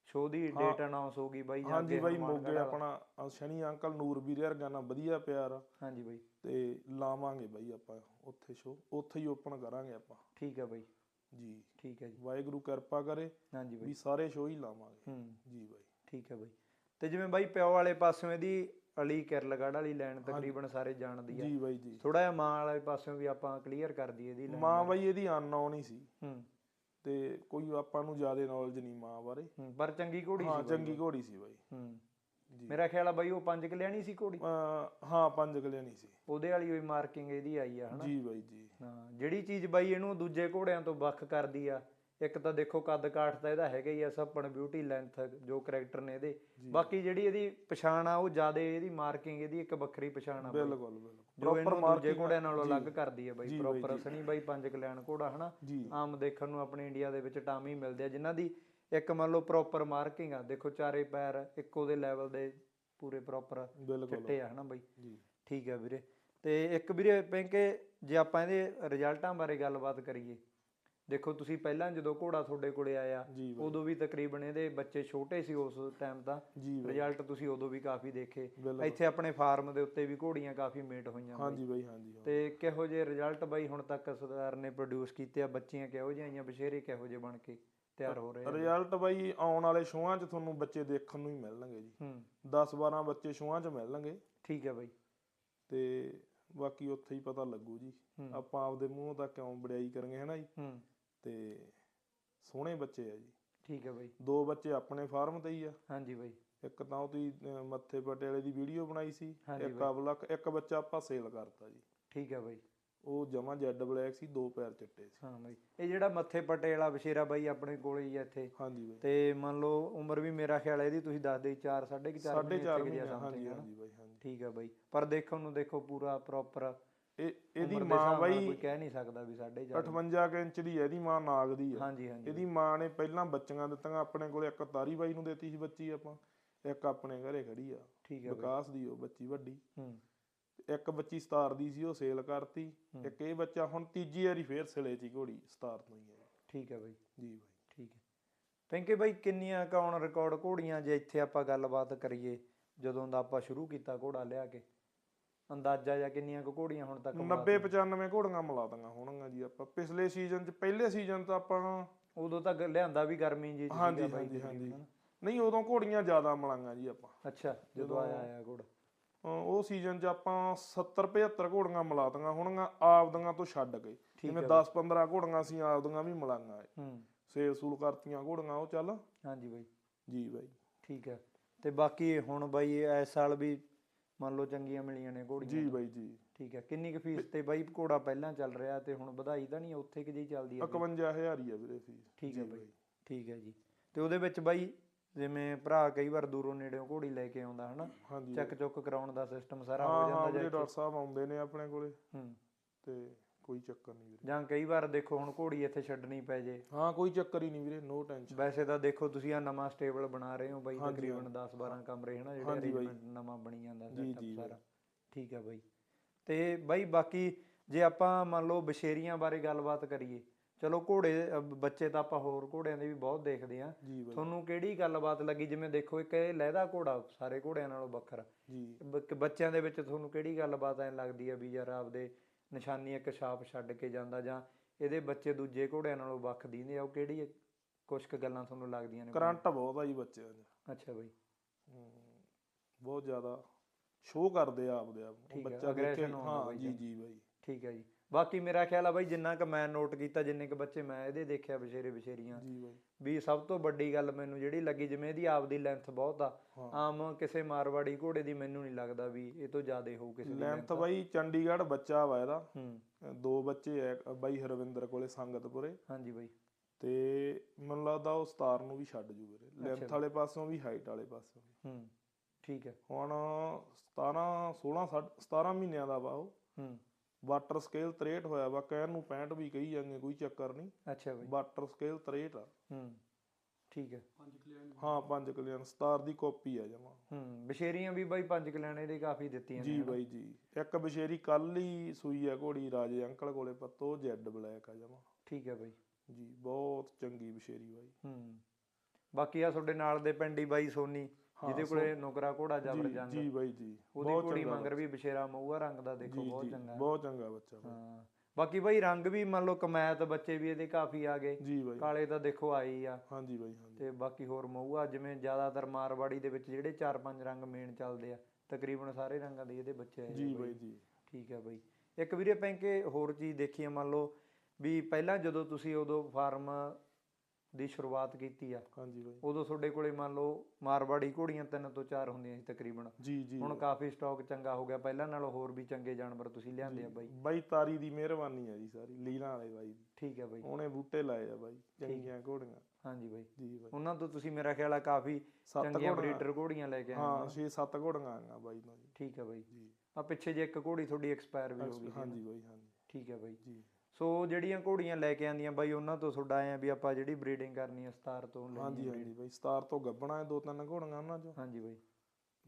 ਸ਼ੋਅ ਦੀ ਡੇਟ ਅਨਾਉਂਸ ਹੋ ਗਈ ਬਾਈ ਜਾਂ ਹਾਂਜੀ ਬਾਈ ਮੋਗੇ। ਆਪਣਾ ਸ਼ਨੀ ਅੰਕਲ ਨੂਰ ਵੀਰੇ ਵਰਗਾ ਨਾਲ ਵਧੀਆ ਪਿਆਰ। ਹਾਂਜੀ ਬਾਈ। ਤੇ ਲਾਵਾਂਗੇ ਬਾਈ ਆਪਾਂ ਉੱਥੇ ਸ਼ੋ ਉੱਥੇ ਹੀ ਓਪਨ ਕਰਾਂਗੇ ਆਪਾਂ। ਠੀਕ ਹੈ ਬਾਈ। ਜੀ। ਠੀਕ ਹੈ ਜੀ। ਵਾਹਿਗੁਰੂ ਕਿਰਪਾ ਕਰੇ ਹਾਂਜੀ ਬਾਈ। ਵੀ ਸਾਰੇ ਸ਼ੋ ਹੀ ਲਾਵਾਂਗੇ। ਹੂੰ। ਜੀ ਬਾਈ। ਠੀਕ ਹੈ ਬਾਈ। ਤੇ ਜਿਵੇਂ ਬਾਈ ਪਿਓ ਵਾਲੇ ਪਾਸਿਓਂ ਇਹਦੀ ਅਲੀ ਕਿਰਲਗੜ੍ਹ ਵਾਲੀ ਲਾਈਨ ਤਕਰੀਬਨ ਸਾਰੇ ਜਾਣਦੀ ਆ ਜੀ ਬਾਈ ਜੀ। ਥੋੜਾ ਜਿਹਾ ਮਾਂ ਵਾਲੇ ਪਾਸਿਓਂ ਵੀ ਆਪਾਂ ਕਲੀਅਰ ਕਰ ਦਈਏ ਇਹਦੀ ਲਾਈਨ ਮਾਂ ਬਾਈ ਇਹਦੀ ਅਨਨੋਨ ਹੀ ਸੀ। ਹੂੰ। ਤੇ ਕੋਈ ਆਪਾਂ ਨੂੰ ਜ਼ਿਆਦਾ ਨੌਲੇਜ ਨਹੀਂ ਮਾਂ ਬਾਰੇ। ਹੂੰ, ਪਰ ਚੰਗੀ ਘੋੜੀ ਹਾਂ ਸੀ ਚੰਗੀ ਘੋੜੀ ਸੀ ਬਾਈ। ਹੂੰ। ਮੇਰਾ ਖਿਆਲ ਆ ਬਾਈ ਉਹ ਪੰਜ ਕਲਿਆਣੀ ਸੀ ਘੋੜੀ? ਹਾਂ ਪੰਜ ਗਲੇ ਨਹੀਂ ਸੀ। ਉਹਦੇ ਵਾਲੀ ਹੋਈ ਮਾਰਕਿੰਗ ਇਹਦੀ ਆਈ ਆ ਹਨਾ? ਜੀ ਬਾਈ ਜੀ। ਹਾਂ ਜਿਹੜੀ ਚੀਜ਼ ਬਾਈ ਇਹਨੂੰ ਦੂਜੇ ਘੋੜਿਆਂ ਤੋਂ ਵੱਖ ਕਰਦੀ ਆ ਇੱਕ ਤਾਂ ਦੇਖੋ ਕੱਦ ਕਾਠ ਤਾਂ ਇਹਦਾ ਹੈਗਾ ਹੀ ਆ ਸੱਪਣ ਬਿਊਟੀ ਲੈਂਥ ਜੋ ਕੈਰੈਕਟਰ ਨੇ ਇਹਦੇ। ਬਾਕੀ ਜਿਹੜੀ ਇਹਦੀ ਪਛਾਣ ਆ ਉਹ ਜ਼ਿਆਦਾ ਇਹਦੀ ਮਾਰਕਿੰਗ ਇਹਦੀ ਇੱਕ ਵੱਖਰੀ ਪਛਾਣ ਆ। ਬਿਲਕੁਲ ਬਿਲਕੁਲ। ਇਹਨੂੰ ਦੂਜੇ ਘੋੜਿਆਂ ਨਾਲੋਂ ਅਲੱਗ ਕਰਦੀ ਹੈ ਬਾਈ ਪ੍ਰੋਪਰ ਅਸਣੀ ਬਾਈ ਪੰਜ ਕਲਿਆਣ ਘੋੜਾ ਹਨਾ? ਆਮ ਦੇਖਣ ਨੂੰ ਆਪਣੇ ਇੰਡੀਆ ਦੇ ਵਿੱਚ ਟਾਮੀ ਮਿਲਦੇ ਆ ਜਿਨ੍ਹਾਂ ਦੀ ਇੱਕ ਮੰਨ ਲਓ ਪ੍ਰੋਪਰ ਮਾਰਕਿੰਗ ਆ ਦੇਖੋ ਚਾਰੇ ਪੈਰ ਇੱਕੋ ਦੇ ਲੈਵਲ ਦੇ ਪੂਰੇ ਪ੍ਰੋਪਰ ਚਿੱਟੇ ਆ ਹਨਾ ਬਾਈ? ਜੀ। ਠੀਕ ਹੈ ਵੀਰੇ। ਤੇ ਇੱਕ ਵੀਰੇ ਪਿੰਕੇ ਜੇ ਆਪਾਂ ਇਹਦੇ ਰਿਜ਼ਲਟਾਂ ਬਾਰੇ ਗੱਲਬਾਤ ਕਰੀਏ ਦੇਖੋ ਤੁਸੀਂ ਪਹਿਲਾਂ ਜਦੋਂ ਘੋੜਾ ਤੁਹਾਡੇ ਕੋਲੇ ਆਇਆ ਉਦੋਂ ਵੀ ਤਕਰੀਬਨ ਇਹਦੇ ਬੱਚੇ ਛੋਟੇ ਸੀ ਉਸ ਟਾਈਮ ਤਾਂ। ਰਿਜ਼ਲਟ ਤੁਸੀਂ ਉਦੋਂ ਵੀ ਕਾਫੀ ਦੇਖੇ। ਇੱਥੇ ਆਪਣੇ ਫਾਰਮ ਦੇ ਉੱਤੇ ਵੀ ਘੋੜੀਆਂ ਕਾਫੀ ਮੇਟ ਹੋਈਆਂ। ਹਾਂਜੀ ਬਾਈ ਹਾਂਜੀ। ਤੇ ਕਿਹੋ ਜਿਹੇ ਰਿਜ਼ਲਟ ਬਾਈ ਹੁਣ ਤੱਕ ਸਰਦਾਰ ਨੇ ਪ੍ਰੋਡਿਊਸ ਕੀਤੇ ਆ? ਬੱਚੀਆਂ ਕਿਹੋ ਜਿਹੀਆਂ ਆਈਆਂ? ਬਸ਼ੇਰੇ ਕਿਹੋ ਜਿਹੇ ਬਣ ਕੇ? ਤਿਆਰ ਹੋ ਰਹੇ ਆ ਰਿਜ਼ਲਟ ਬਾਈ ਆਉਣ ਵਾਲੇ ਸ਼ੋਆਂ 'ਚ ਤੁਹਾਨੂੰ ਬੱਚੇ ਦੇਖਣ ਨੂੰ ਹੀ ਮਿਲਣਗੇ ਜੀ। ਹੂੰ। 10 12 ਬੱਚੇ ਸ਼ੋਆਂ 'ਚ ਮਿਲਣਗੇ। ਠੀਕ ਹੈ ਬਾਈ। ਤੇ ਬਾਕੀ ਉੱਥੇ ਹੀ ਪਤਾ ਲੱਗੂ ਜੀ। ਆਪਾਂ ਆਪਦੇ ਮੂੰਹ ਤਾਂ ਕਿਉਂ ਬੜਾਈ ਕਰਾਂਗੇ ਹਨਾ ਜੀ? ਹੂੰ। ਤੇ ਸੋਹਣੇ ਬੱਚੇ ਆ ਜੀ। ਠੀਕ ਹੈ ਬਾਈ। ਦੋ ਬੱਚੇ ਆਪਣੇ ਫਾਰਮ ਤੇ ਹੀ ਆ। ਹਾਂਜੀ ਬਾਈ। ਇੱਕ ਤਾਂ ਉਹਦੀ ਮੱਥੇ ਪਟਿਆਲੇ ਦੀ ਵੀਡੀਓ ਬਣਾਈ ਸੀ। ਇੱਕ ਅਵਲਾ ਇੱਕ ਬੱਚਾ ਆਪਾਂ ਸੇਲ ਕਰਤਾ ਜੀ। ਠੀਕ ਹੈ ਬਾਈ। ਉਹ ਜਮਾ ਜੈਡ ਬਲੈਕ ਸੀ ਦੋ ਪੈਰ ਚਿੱਟੇ ਸੀ। ਹਾਂ ਬਾਈ। ਇਹ ਜਿਹੜਾ ਮੱਥੇ ਪੱਟੇ ਵਾਲਾ ਬਸ਼ੇਰਾ ਬਾਈ ਆਪਣੇ ਕੋਲੇ ਹੀ ਆ ਇੱਥੇ। ਹਾਂਜੀ ਬਾਈ। ਤੇ ਮੰਨ ਲਓ ਉਮਰ ਵੀ ਮੇਰਾ ਖਿਆਲ ਹੈ ਇਹਦੀ ਤੁਸੀਂ ਦੱਸਦੇ 4 4.5 ਸਾਢੇ ਚਾਰ ਮਹੀਨੇ ਮਹੀਨੇ ਸਮਥਿੰਗ ਹਾਂਜੀ ਹੈ ਹਾਂਜੀ ਬਾਈ ਹਾਂਜੀ। ਠੀਕ ਹੈ ਬਾਈ। ਪਰ ਦੇਖਣ ਨੂੰ ਦੇਖੋ ਪੂਰਾ ਪ੍ਰੋਪਰ ਇਹ ਇਹਦੀ ਦੇ ਮਾਂ ਬਾਈ ਕੋਈ ਕਹਿ ਨਹੀਂ ਸਕਦਾ ਵੀ ਸਾਡੇ ਜਾ 58 ਕੁ ਇੰਚ ਦੀ ਹੈ ਇਹਦੀ ਮਾਂ ਨਾਗ ਦੀ ਆ। ਹਾਂਜੀ ਹਾਂਜੀ। ਇਹਦੀ ਮਾਂ ਨੇ ਪਹਿਲਾਂ ਬੱਚੀਆਂ ਦਿੱਤੀਆਂ ਆਪਣੇ ਕੋਲੇ ਇੱਕ ਤਾਰੀ ਬਾਈ ਨੂੰ ਦਿੱਤੀ ਸੀ ਬੱਚੀ ਆਪਾਂ। ਇੱਕ ਆਪਣੇ ਘਰੇ ਖੜੀ ਆ। ਠੀਕ ਹੈ ਵਿਕਾਸ ਦੀ ਉਹ ਬੱਚੀ ਵੱਡੀ। ਹੂੰ। ਇੱਕ ਬੱਚੀ ਸਤਾਰ ਦੀ ਸੀ ਉਹ ਸੇਲ ਕਰਤੀ। ਇੱਕ ਇਹ ਬੱਚਾ ਹੁਣ ਤੀਜੀ ਵਾਰੀ ਫੇਰ ਸਿਲੇ ਹੀ ਘੋੜੀ ਸਤਾਰ ਤੋਂ ਹੀ ਹੈ ਠੀਕ ਹੈ ਬਾਈ। ਜੀ ਬਾਈ। ਠੀਕ ਹੈ। ਪਿੰਕੇ ਬਾਈ ਕਿੰਨੀਆਂ ਕੌਣ ਰਿਕਾਰਡ ਘੋੜੀਆਂ ਜੇ ਇੱਥੇ ਆਪਾਂ ਗੱਲਬਾਤ ਕਰੀਏ ਜਦੋਂ ਦਾ ਆਪਾਂ ਸ਼ੁਰੂ ਕੀਤਾ ਘੋੜਾ ਲਿਆ ਕੇ। ਅੰਦਾਜ਼ਾ ਜਾਂ ਕਿੰਨੀਆਂ ਕੁ ਘੋੜੀਆਂ ਹੁਣ ਤੱਕ 90 95 ਘੋੜੀਆਂ ਮਿਲਾਤੀਆਂ ਹੋਣਗੀਆਂ ਜੀ ਆਪਾਂ। ਪਿਛਲੇ ਸੀਜ਼ਨ ਚ ਪਹਿਲੇ ਸੀਜ਼ਨ ਤਾਂ ਆਪਾਂ ਉਦੋਂ ਤੱਕ ਲਿਆਂਦਾ ਵੀ ਗਰਮੀ ਜੀ ਹਾਂਜੀ ਹਾਂਜੀ ਹਾਂਜੀ? ਨਹੀਂ ਉਦੋਂ ਘੋੜੀਆਂ ਜ਼ਿਆਦਾ ਮਿਲਾਂਗਾ ਜੀ ਆਪਾਂ। ਅੱਛਾ ਜਦੋਂ ਆਇਆ ਆਇਆ ਘੋੜਾ। ਉਹ ਸੀਜ਼ਨ 'ਚ ਆਪਾਂ 70 75 ਘੋੜੀਆਂ ਮਿਲਾਤੀਆਂ ਹੋਣਗੀਆਂ ਆਪਦੀਆਂ ਤੋਂ ਛੱਡ ਕੇ। ਜਿਵੇਂ 10 15 ਘੋੜੀਆਂ ਸੀ ਆਪਦੀਆਂ ਵੀ ਮਿਲਾਂਗਾ ਹੂੰ। ਸੇਲ ਸੂਲ ਕਰਤੀਆਂ ਘੋੜੀਆਂ ਉਹ ਚੱਲ। ਹਾਂਜੀ ਬਾਈ। ਜੀ ਬਾਈ। ਠੀਕ ਹੈ। ਤੇ ਬਾਕੀ ਹੁਣ ਬਾਈ ਇਸ ਸਾਲ ਵੀ ਮੰਨ ਲਓ ਚੰਗੀਆਂ ਮਿਲੀਆਂ ਨੇ ਘੋੜੀਆਂ ਜੀ ਬਾਈ ਜੀ। ਠੀਕ ਹੈ। ਕਿੰਨੀ ਕੁ ਫੀਸ ਤੇ ਬਾਈ ਘੋੜਾ ਪਹਿਲਾਂ ਚੱਲ ਰਿਹਾ ਤੇ ਹੁਣ ਵਧਾਈ ਤਾਂ ਨਹੀਂ ਉੱਥੇ ਕਿ ਜਿਹੀ ਚੱਲਦੀ ਹੈ 51000 ਹੀ ਆ ਵੀਰੇ ਫੀਸ। ਠੀਕ ਹੈ ਬਾਈ। ਠੀਕ ਹੈ ਜੀ। ਤੇ ਉਹਦੇ ਵਿੱਚ ਬਾਈ ਜਿਵੇਂ ਭਰਾ ਕਈ ਵਾਰ ਦੂਰੋਂ ਨੇੜਿਓਂ ਘੋੜੀ ਲੈ ਕੇ ਆਉਂਦਾ ਹਨਾ? ਹਾਂਜੀ। ਚੈੱਕ ਚੁੱਕ ਕਰਾਉਣ ਦਾ ਸਿਸਟਮ ਸਾਰਾ ਹੋ ਜਾਂਦਾ ਜਾਂ ਡਾਕਟਰ ਸਾਹਿਬ ਆਉਂਦੇ ਨੇ ਆਪਣੇ ਕੋਲੇ। ਹੂੰ। ਤੇ ਕੋਈ ਚੱਕਰ ਨਹੀਂ ਵੀਰੇ। ਜਾਂ ਕਈ ਵਾਰ ਦੇਖੋ ਹੁਣ ਘੋੜੀ ਇੱਥੇ ਛੱਡਣੀ ਪੈ ਜੇ। ਹਾਂ ਕੋਈ ਚੱਕਰ ਹੀ ਨਹੀਂ ਵੀਰੇ ਨੋ ਟੈਨਸ਼ਨ ਵੈਸੇ ਤਾਂ ਦੇਖੋ ਤੁਸੀਂ ਆ ਨਵਾਂ ਸਟੇਬਲ ਬਣਾ ਰਹੇ ਹੋ ਬਾਈ ਤਕਰੀਬਨ 10 12 ਕਮਰੇ ਹਨਾ ਜਿਹੜੇ ਅਰੇਂਜਮੈਂਟ ਨਵਾਂ ਬਣੀ ਜਾਂਦਾ ਸੈਟਅਪ ਸਾਰਾ। ਠੀਕ ਹੈ ਬਾਈ। ਤੇ ਬਾਈ ਬਾਕੀ ਜੇ ਆਪਾਂ ਮੰਨ ਲਓ ਬਸ਼ੇਰੀਆਂ ਬਾਰੇ ਗੱਲਬਾਤ ਕਰੀਏ ਚਲੋ ਘੋੜੇ ਬੱਚੇ ਤਾਂ ਆਪਾਂ ਹੋਰ ਘੋੜਿਆਂ ਦੇ ਵੀ ਬਹੁਤ ਦੇਖਦੇ ਆ ਜੀ ਬਾਈ ਤੁਹਾਨੂੰ ਕਿਹੜੀ ਗੱਲਬਾਤ ਲੱਗੀ? ਜਿਵੇਂ ਦੇਖੋ ਇੱਕ ਇਹ ਲਹਿਦਾ ਘੋੜਾ ਸਾਰੇ ਘੋੜਿਆਂ ਨਾਲੋਂ ਵੱਖਰਾ। ਜੀ। ਬ- ਕਿ ਬੱਚਿਆਂ ਦੇ ਵਿੱਚ ਤੁਹਾਨੂੰ ਕਿਹੜੀ ਗੱਲਬਾਤ ਐ ਲੱਗਦੀ ਆ ਵੀ ਯਾਰ ਆਪਦੇ ਨਿਸ਼ਾਨੀ ਇੱਕ ਛਾਪ ਛੱਡ ਕੇ ਜਾਂਦਾ ਜਾਂ ਇਹਦੇ ਬੱਚੇ ਦੂਜੇ ਘੋੜਿਆਂ ਨਾਲੋਂ ਵੱਖ ਦੀਂਦੇ ਆ? ਉਹ ਕਿਹੜੀ ਕੁਝ ਕੁ ਗੱਲਾਂ ਤੁਹਾਨੂੰ ਲੱਗਦੀਆਂ ਨੇ? ਕਰੰਟ ਬਹੁਤ ਆ ਜੀ ਬੱਚਿਆਂ 'ਚ ਅੱਛਾ ਬਈ। ਹਮ, ਬਹੁਤ ਜ਼ਿਆਦਾ ਸ਼ੋਅ ਕਰਦੇ ਆ ਆਪਦੇ ਆਪ ਨੂੰ। ਠੀਕ ਹੈ, ਬੱਚਾ ਦੇਖੇ aggression ਹਾਂ ਬਾਈ ਜੀ ਜੀ। ਬਾਈ। ਠੀਕ ਹੈ ਜੀ। ਬਾਕੀ ਮੇਰਾ ਖਿਆਲ ਆ ਬਾਈ ਜਿੰਨਾ ਕ ਮੈਂ ਨੋਟ ਕੀਤਾ ਜਿੰਨੇ ਕ ਬੱਚੇ ਮੈਂ ਇਹਦੇ ਦੇਖਿਆ ਬਸ਼ੇਰੇ ਬਸ਼ੇਰੀਆਂ ਜੀ ਬਾਈ। ਵੀ ਸਭ ਤੋਂ ਵੱਡੀ ਗੱਲ ਮੈਨੂੰ ਜਿਹੜੀ ਲੱਗੀ ਜਿਵੇਂ ਇਹਦੀ ਆਪਦੀ ਲੈਂਥ ਬਹੁਤ ਆ ਆਮ ਕਿਸੇ ਮਾਰਵਾੜੀ ਘੋੜੇ ਦੀ ਮੈਨੂੰ ਨਹੀਂ ਲੱਗਦਾ ਵੀ ਇਹ ਤੋਂ ਜ਼ਿਆਦਾ ਹੋਊ ਕਿਸੇ ਦੀ ਲੈਂਥ ਬਾਈ ਚੰਡੀਗੜ੍ਹ ਬੱਚਾ ਵਾ ਇਹਦਾ। ਹੂੰ। ਦੋ ਬੱਚੇ ਐ ਬਾਈ ਹਰਵਿੰਦਰ ਕੋਲੇ ਸੰਗਤਪੁਰੇ। ਹਾਂਜੀ ਬਾਈ। ਤੇ ਮੈਨੂੰ ਲੱਗਦਾ ਉਹ ਸਤਾਰ ਨੂੰ ਵੀ ਛੱਡ ਜੂ ਵੀਰੇ। ਲੈਂਥ ਵਾਲੇ ਪਾਸੋਂ ਵੀ ਹਾਈਟ ਵਾਲੇ ਪਾਸੋਂ ਵੀ। ਹੂੰ ਠੀਕ ਹੈ। ਹੁਣ 17 16 ਸੱਤ- 17 ਮਹੀਨਿਆਂ ਦਾ ਵਾ ਉਹ। ਹੂੰ। ਵਾਟਰ ਸਕੇਲ 63 ਹੋਇਆ ਵਾ ਕਹਿਣ ਨੂੰ 65 ਵੀ ਕਹੀ ਜਾਂਗੇ ਕੋਈ ਚੱਕਰ ਨਹੀਂ। ਅੱਛਾ ਬਾਈ। ਵਾਟਰ ਸਕੇਲ 63 ਆ। ਹੂੰ ਠੀਕ ਹੈ ਹਾਂ 5 ਕਲੀਅਨ ਸਤਾਰ ਦੀ ਕਾਪੀ ਆ ਜਮਾ। ਹੂੰ ਬਸ਼ੇਰੀਆਂ ਵੀ ਬਾਈ ਪੰਜ ਕਲਿਆਣੇ ਦੇ ਕਾਫੀ ਦਿੱਤੀਆਂ ਨੇ ਜੀ ਬਾਈ ਜੀ ਇੱਕ ਬਸ਼ੇਰੀ ਕੱਲ ਹੀ ਸੂਈ ਆ ਘੋੜੀ ਰਾਜੇ ਅੰਕਲ ਕੋਲੇ ਪੱਤੋ ਜੈਡ ਬਲੈਕ ਆ ਜਮਾ। ਠੀਕ ਹੈ ਬਾਈ। ਜੀ ਬਹੁਤ ਚੰਗੀ ਬਸ਼ੇਰੀ ਬਾਈ। ਹੂੰ ਬਾਕੀ ਆ ਤੁਹਾਡੇ ਨਾਲ ਦੇ ਪਿੰਡੀ ਬਾਈ ਸੋਨੀ ਜਿਹਦੇ ਕੋਲੇ ਨੁਕਰਾ ਘੋੜਾ ਜਬਰ ਜੰਗ ਜੀ ਬਾਈ ਜੀ ਉਹਦੀ ਘੋੜੀ ਮੰਗਰ ਵੀ ਬਸ਼ੇਰਾ ਮਊਆ ਰੰਗ ਦਾ ਦੇਖੋ ਬਹੁਤ ਚੰਗਾ ਬਹੁਤ ਚੰਗਾ ਬੱਚਾ। ਹਾਂ ਬਾਕੀ ਬਾਈ ਰੰਗ ਵੀ ਮੰਨ ਲਓ ਕਮੈਤ ਬੱਚੇ ਵੀ ਇਹਦੇ ਕਾਫੀ ਆ ਗਏ। ਜੀ ਬਾਈ। ਕਾਲੇ ਤਾਂ ਦੇਖੋ ਆਈ ਆ। ਹਾਂਜੀ ਬਾਈ ਹਾਂਜੀ। ਤੇ ਬਾਕੀ ਹੋਰ ਮਊਆ ਜਿਵੇਂ ਜ਼ਿਆਦਾਤਰ ਮਾਰਵਾੜੀ ਦੇ ਵਿੱਚ ਜਿਹੜੇ 4-5 ਰੰਗ ਮੇਨ ਚੱਲਦੇ ਆ ਤਕਰੀਬਨ ਸਾਰੇ ਰੰਗਾਂ ਦੇ ਇਹਦੇ ਬੱਚੇ ਆਏ ਜੀ ਬਾਈ। ਜੀ। ਠੀਕ ਹੈ ਬਾਈ। ਇੱਕ ਵੀਰੇ ਪੈਂਕੇ ਹੋਰ ਚੀਜ਼ ਦੇਖੀ ਆ ਮੰਨ ਲਓ ਵੀ ਪਹਿਲਾਂ ਜਦੋਂ ਤੁਸੀਂ ਉਦੋਂ ਫਾਰਮ ਦੀ ਸ਼ੁਰੂਆਤ ਕੀਤੀ ਆ। ਹਾਂਜੀ ਬਾਈ। ਉਦੋਂ ਤੁਹਾਡੇ ਕੋਲੇ ਮੰਨ ਲਓ ਮਾਰਵਾੜੀ ਘੋੜੀਆਂ ਤਿੰਨ ਤੋਂ ਚਾਰ ਹੁੰਦੀਆਂ ਸੀ ਤਕਰੀਬਨ। ਜੀ ਜੀ। ਹੁਣ ਕਾਫੀ ਸਟਾਕ ਚੰਗਾ ਹੋ ਗਿਆ। ਪਹਿਲਾਂ ਨਾਲੋਂ ਹੋਰ ਵੀ ਚੰਗੇ ਜਾਨਵਰ ਤੁਸੀਂ ਲਿਆਂਦੇ ਆ ਬਾਈ। ਬਾਈ ਤਾਰੀ ਦੀ ਮਿਹਰਬਾਨੀ ਆ ਜੀ ਸਾਰੀ ਲੀਲਾ ਵਾਲੇ ਬਾਈ। ਠੀਕ ਹੈ ਬਾਈ। ਉਹਨੇ ਬੂਟੇ ਲਾਏ ਆ ਬਾਈ ਚੰਗੀਆਂ ਘੋੜੀਆਂ। ਹਾਂਜੀ ਬਾਈ। ਜੀ ਬਾਈ। ਉਹਨਾਂ ਤੋਂ ਤੁਸੀਂ ਮੇਰਾ ਖਿਆਲ ਆ ਕਾਫੀ ਚੰਗੀਆਂ ਘੋੜੀਆਂ। ਬਰੀਡਰ ਘੋੜੀਆਂ ਲੈ ਕੇ ਆਏ ਹਾਂ 6-7 ਘੋੜੀਆਂ ਆਈਆਂ ਬਾਈ ਤੋਂ ਠੀਕ ਹੈ ਬਾਈ। ਜੀ। ਆ ਪਿੱਛੇ ਜੇ ਇੱਕ ਘੋੜੀ ਤੁਹਾਡੀ ਐਕਸਪਾਇਰ ਵੀ ਹੋ ਗਈ ਹਾਂਜੀ ਬਾਈ ਹਾਂਜੀ। ਠੀਕ ਹੈ ਬਾਈ। ਜੀ। ਸੋ ਜਿਹੜੀਆਂ ਘੋੜੀਆਂ ਲੈ ਕੇ ਆਂਦੀਆਂ ਬਾਈ ਉਹਨਾਂ ਤੋਂ ਤੁਹਾਡਾ ਆਏ ਆ ਵੀ ਆਪਾਂ ਜਿਹੜੀ ਬਰੀਡਿੰਗ ਕਰਨੀ ਆ ਸਤਾਰ ਤੋਂ ਲੈਣੀ ਹਾਂਜੀ ਹਾਂਜੀ ਬਾਈ ਸਤਾਰ ਤੋਂ ਗੱਬਣਾ ਹੈ ਦੋ ਤਿੰਨ ਘੋੜੀਆਂ ਉਹਨਾਂ ਚੋਂ। ਹਾਂਜੀ ਬਾਈ।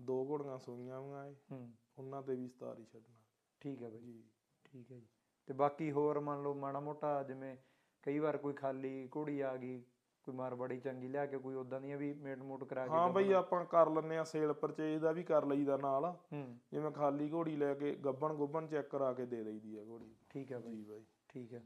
ਦੋ ਘੋੜੀਆਂ ਸੂਈਆਂ ਵੀਆਂ ਏ ਹੂੰ। ਉਹਨਾਂ ਤੇ ਵੀ ਸਤਾਰ ਹੀ ਛੱਡਣਾ। ਠੀਕ ਹੈ ਬਾਈ। ਜੀ। ਠੀਕ ਹੈ ਜੀ। ਤੇ ਬਾਕੀ ਹੋਰ ਮੰਨ ਲਓ ਮਾੜਾ ਮੋਟਾ ਜਿਵੇਂ ਕਈ ਵਾਰ ਕੋਈ ਖਾਲੀ ਘੋੜੀ ਆ ਗਈ ਕੋਈ ਮਾਰਵਾੜੀ ਚੰਗੀ ਲਿਆ ਕੇ ਕੋਈ ਉਦਾਂ ਦੀਆਂ ਵੀ ਮੇਟ ਮੋਟ ਕਰਾ ਕੇ ਹਾਂ ਬਈ ਆਪਾਂ ਕਰ ਲੈਨੇ ਆ ਸੇਲ ਪਰਚੇਜ ਦਾ ਵੀ ਕਰ ਲਈਦਾ ਨਾਲ। ਹੂੰ। ਜਿਵੇਂ ਖਾਲੀ ਘੋੜੀ ਲੈ ਕੇ ਗੱਬਣ ਗੁੱਬਣ ਚੈੱਕ ਕਰਾ ਕੇ ਦੇ ਦਈਦੀ ਆ ਘੋੜੀ। ਠੀਕ ਹੈ ਬਾਈ। ਜੀ ਬਾਈ। ਠੀਕ ਹੈ।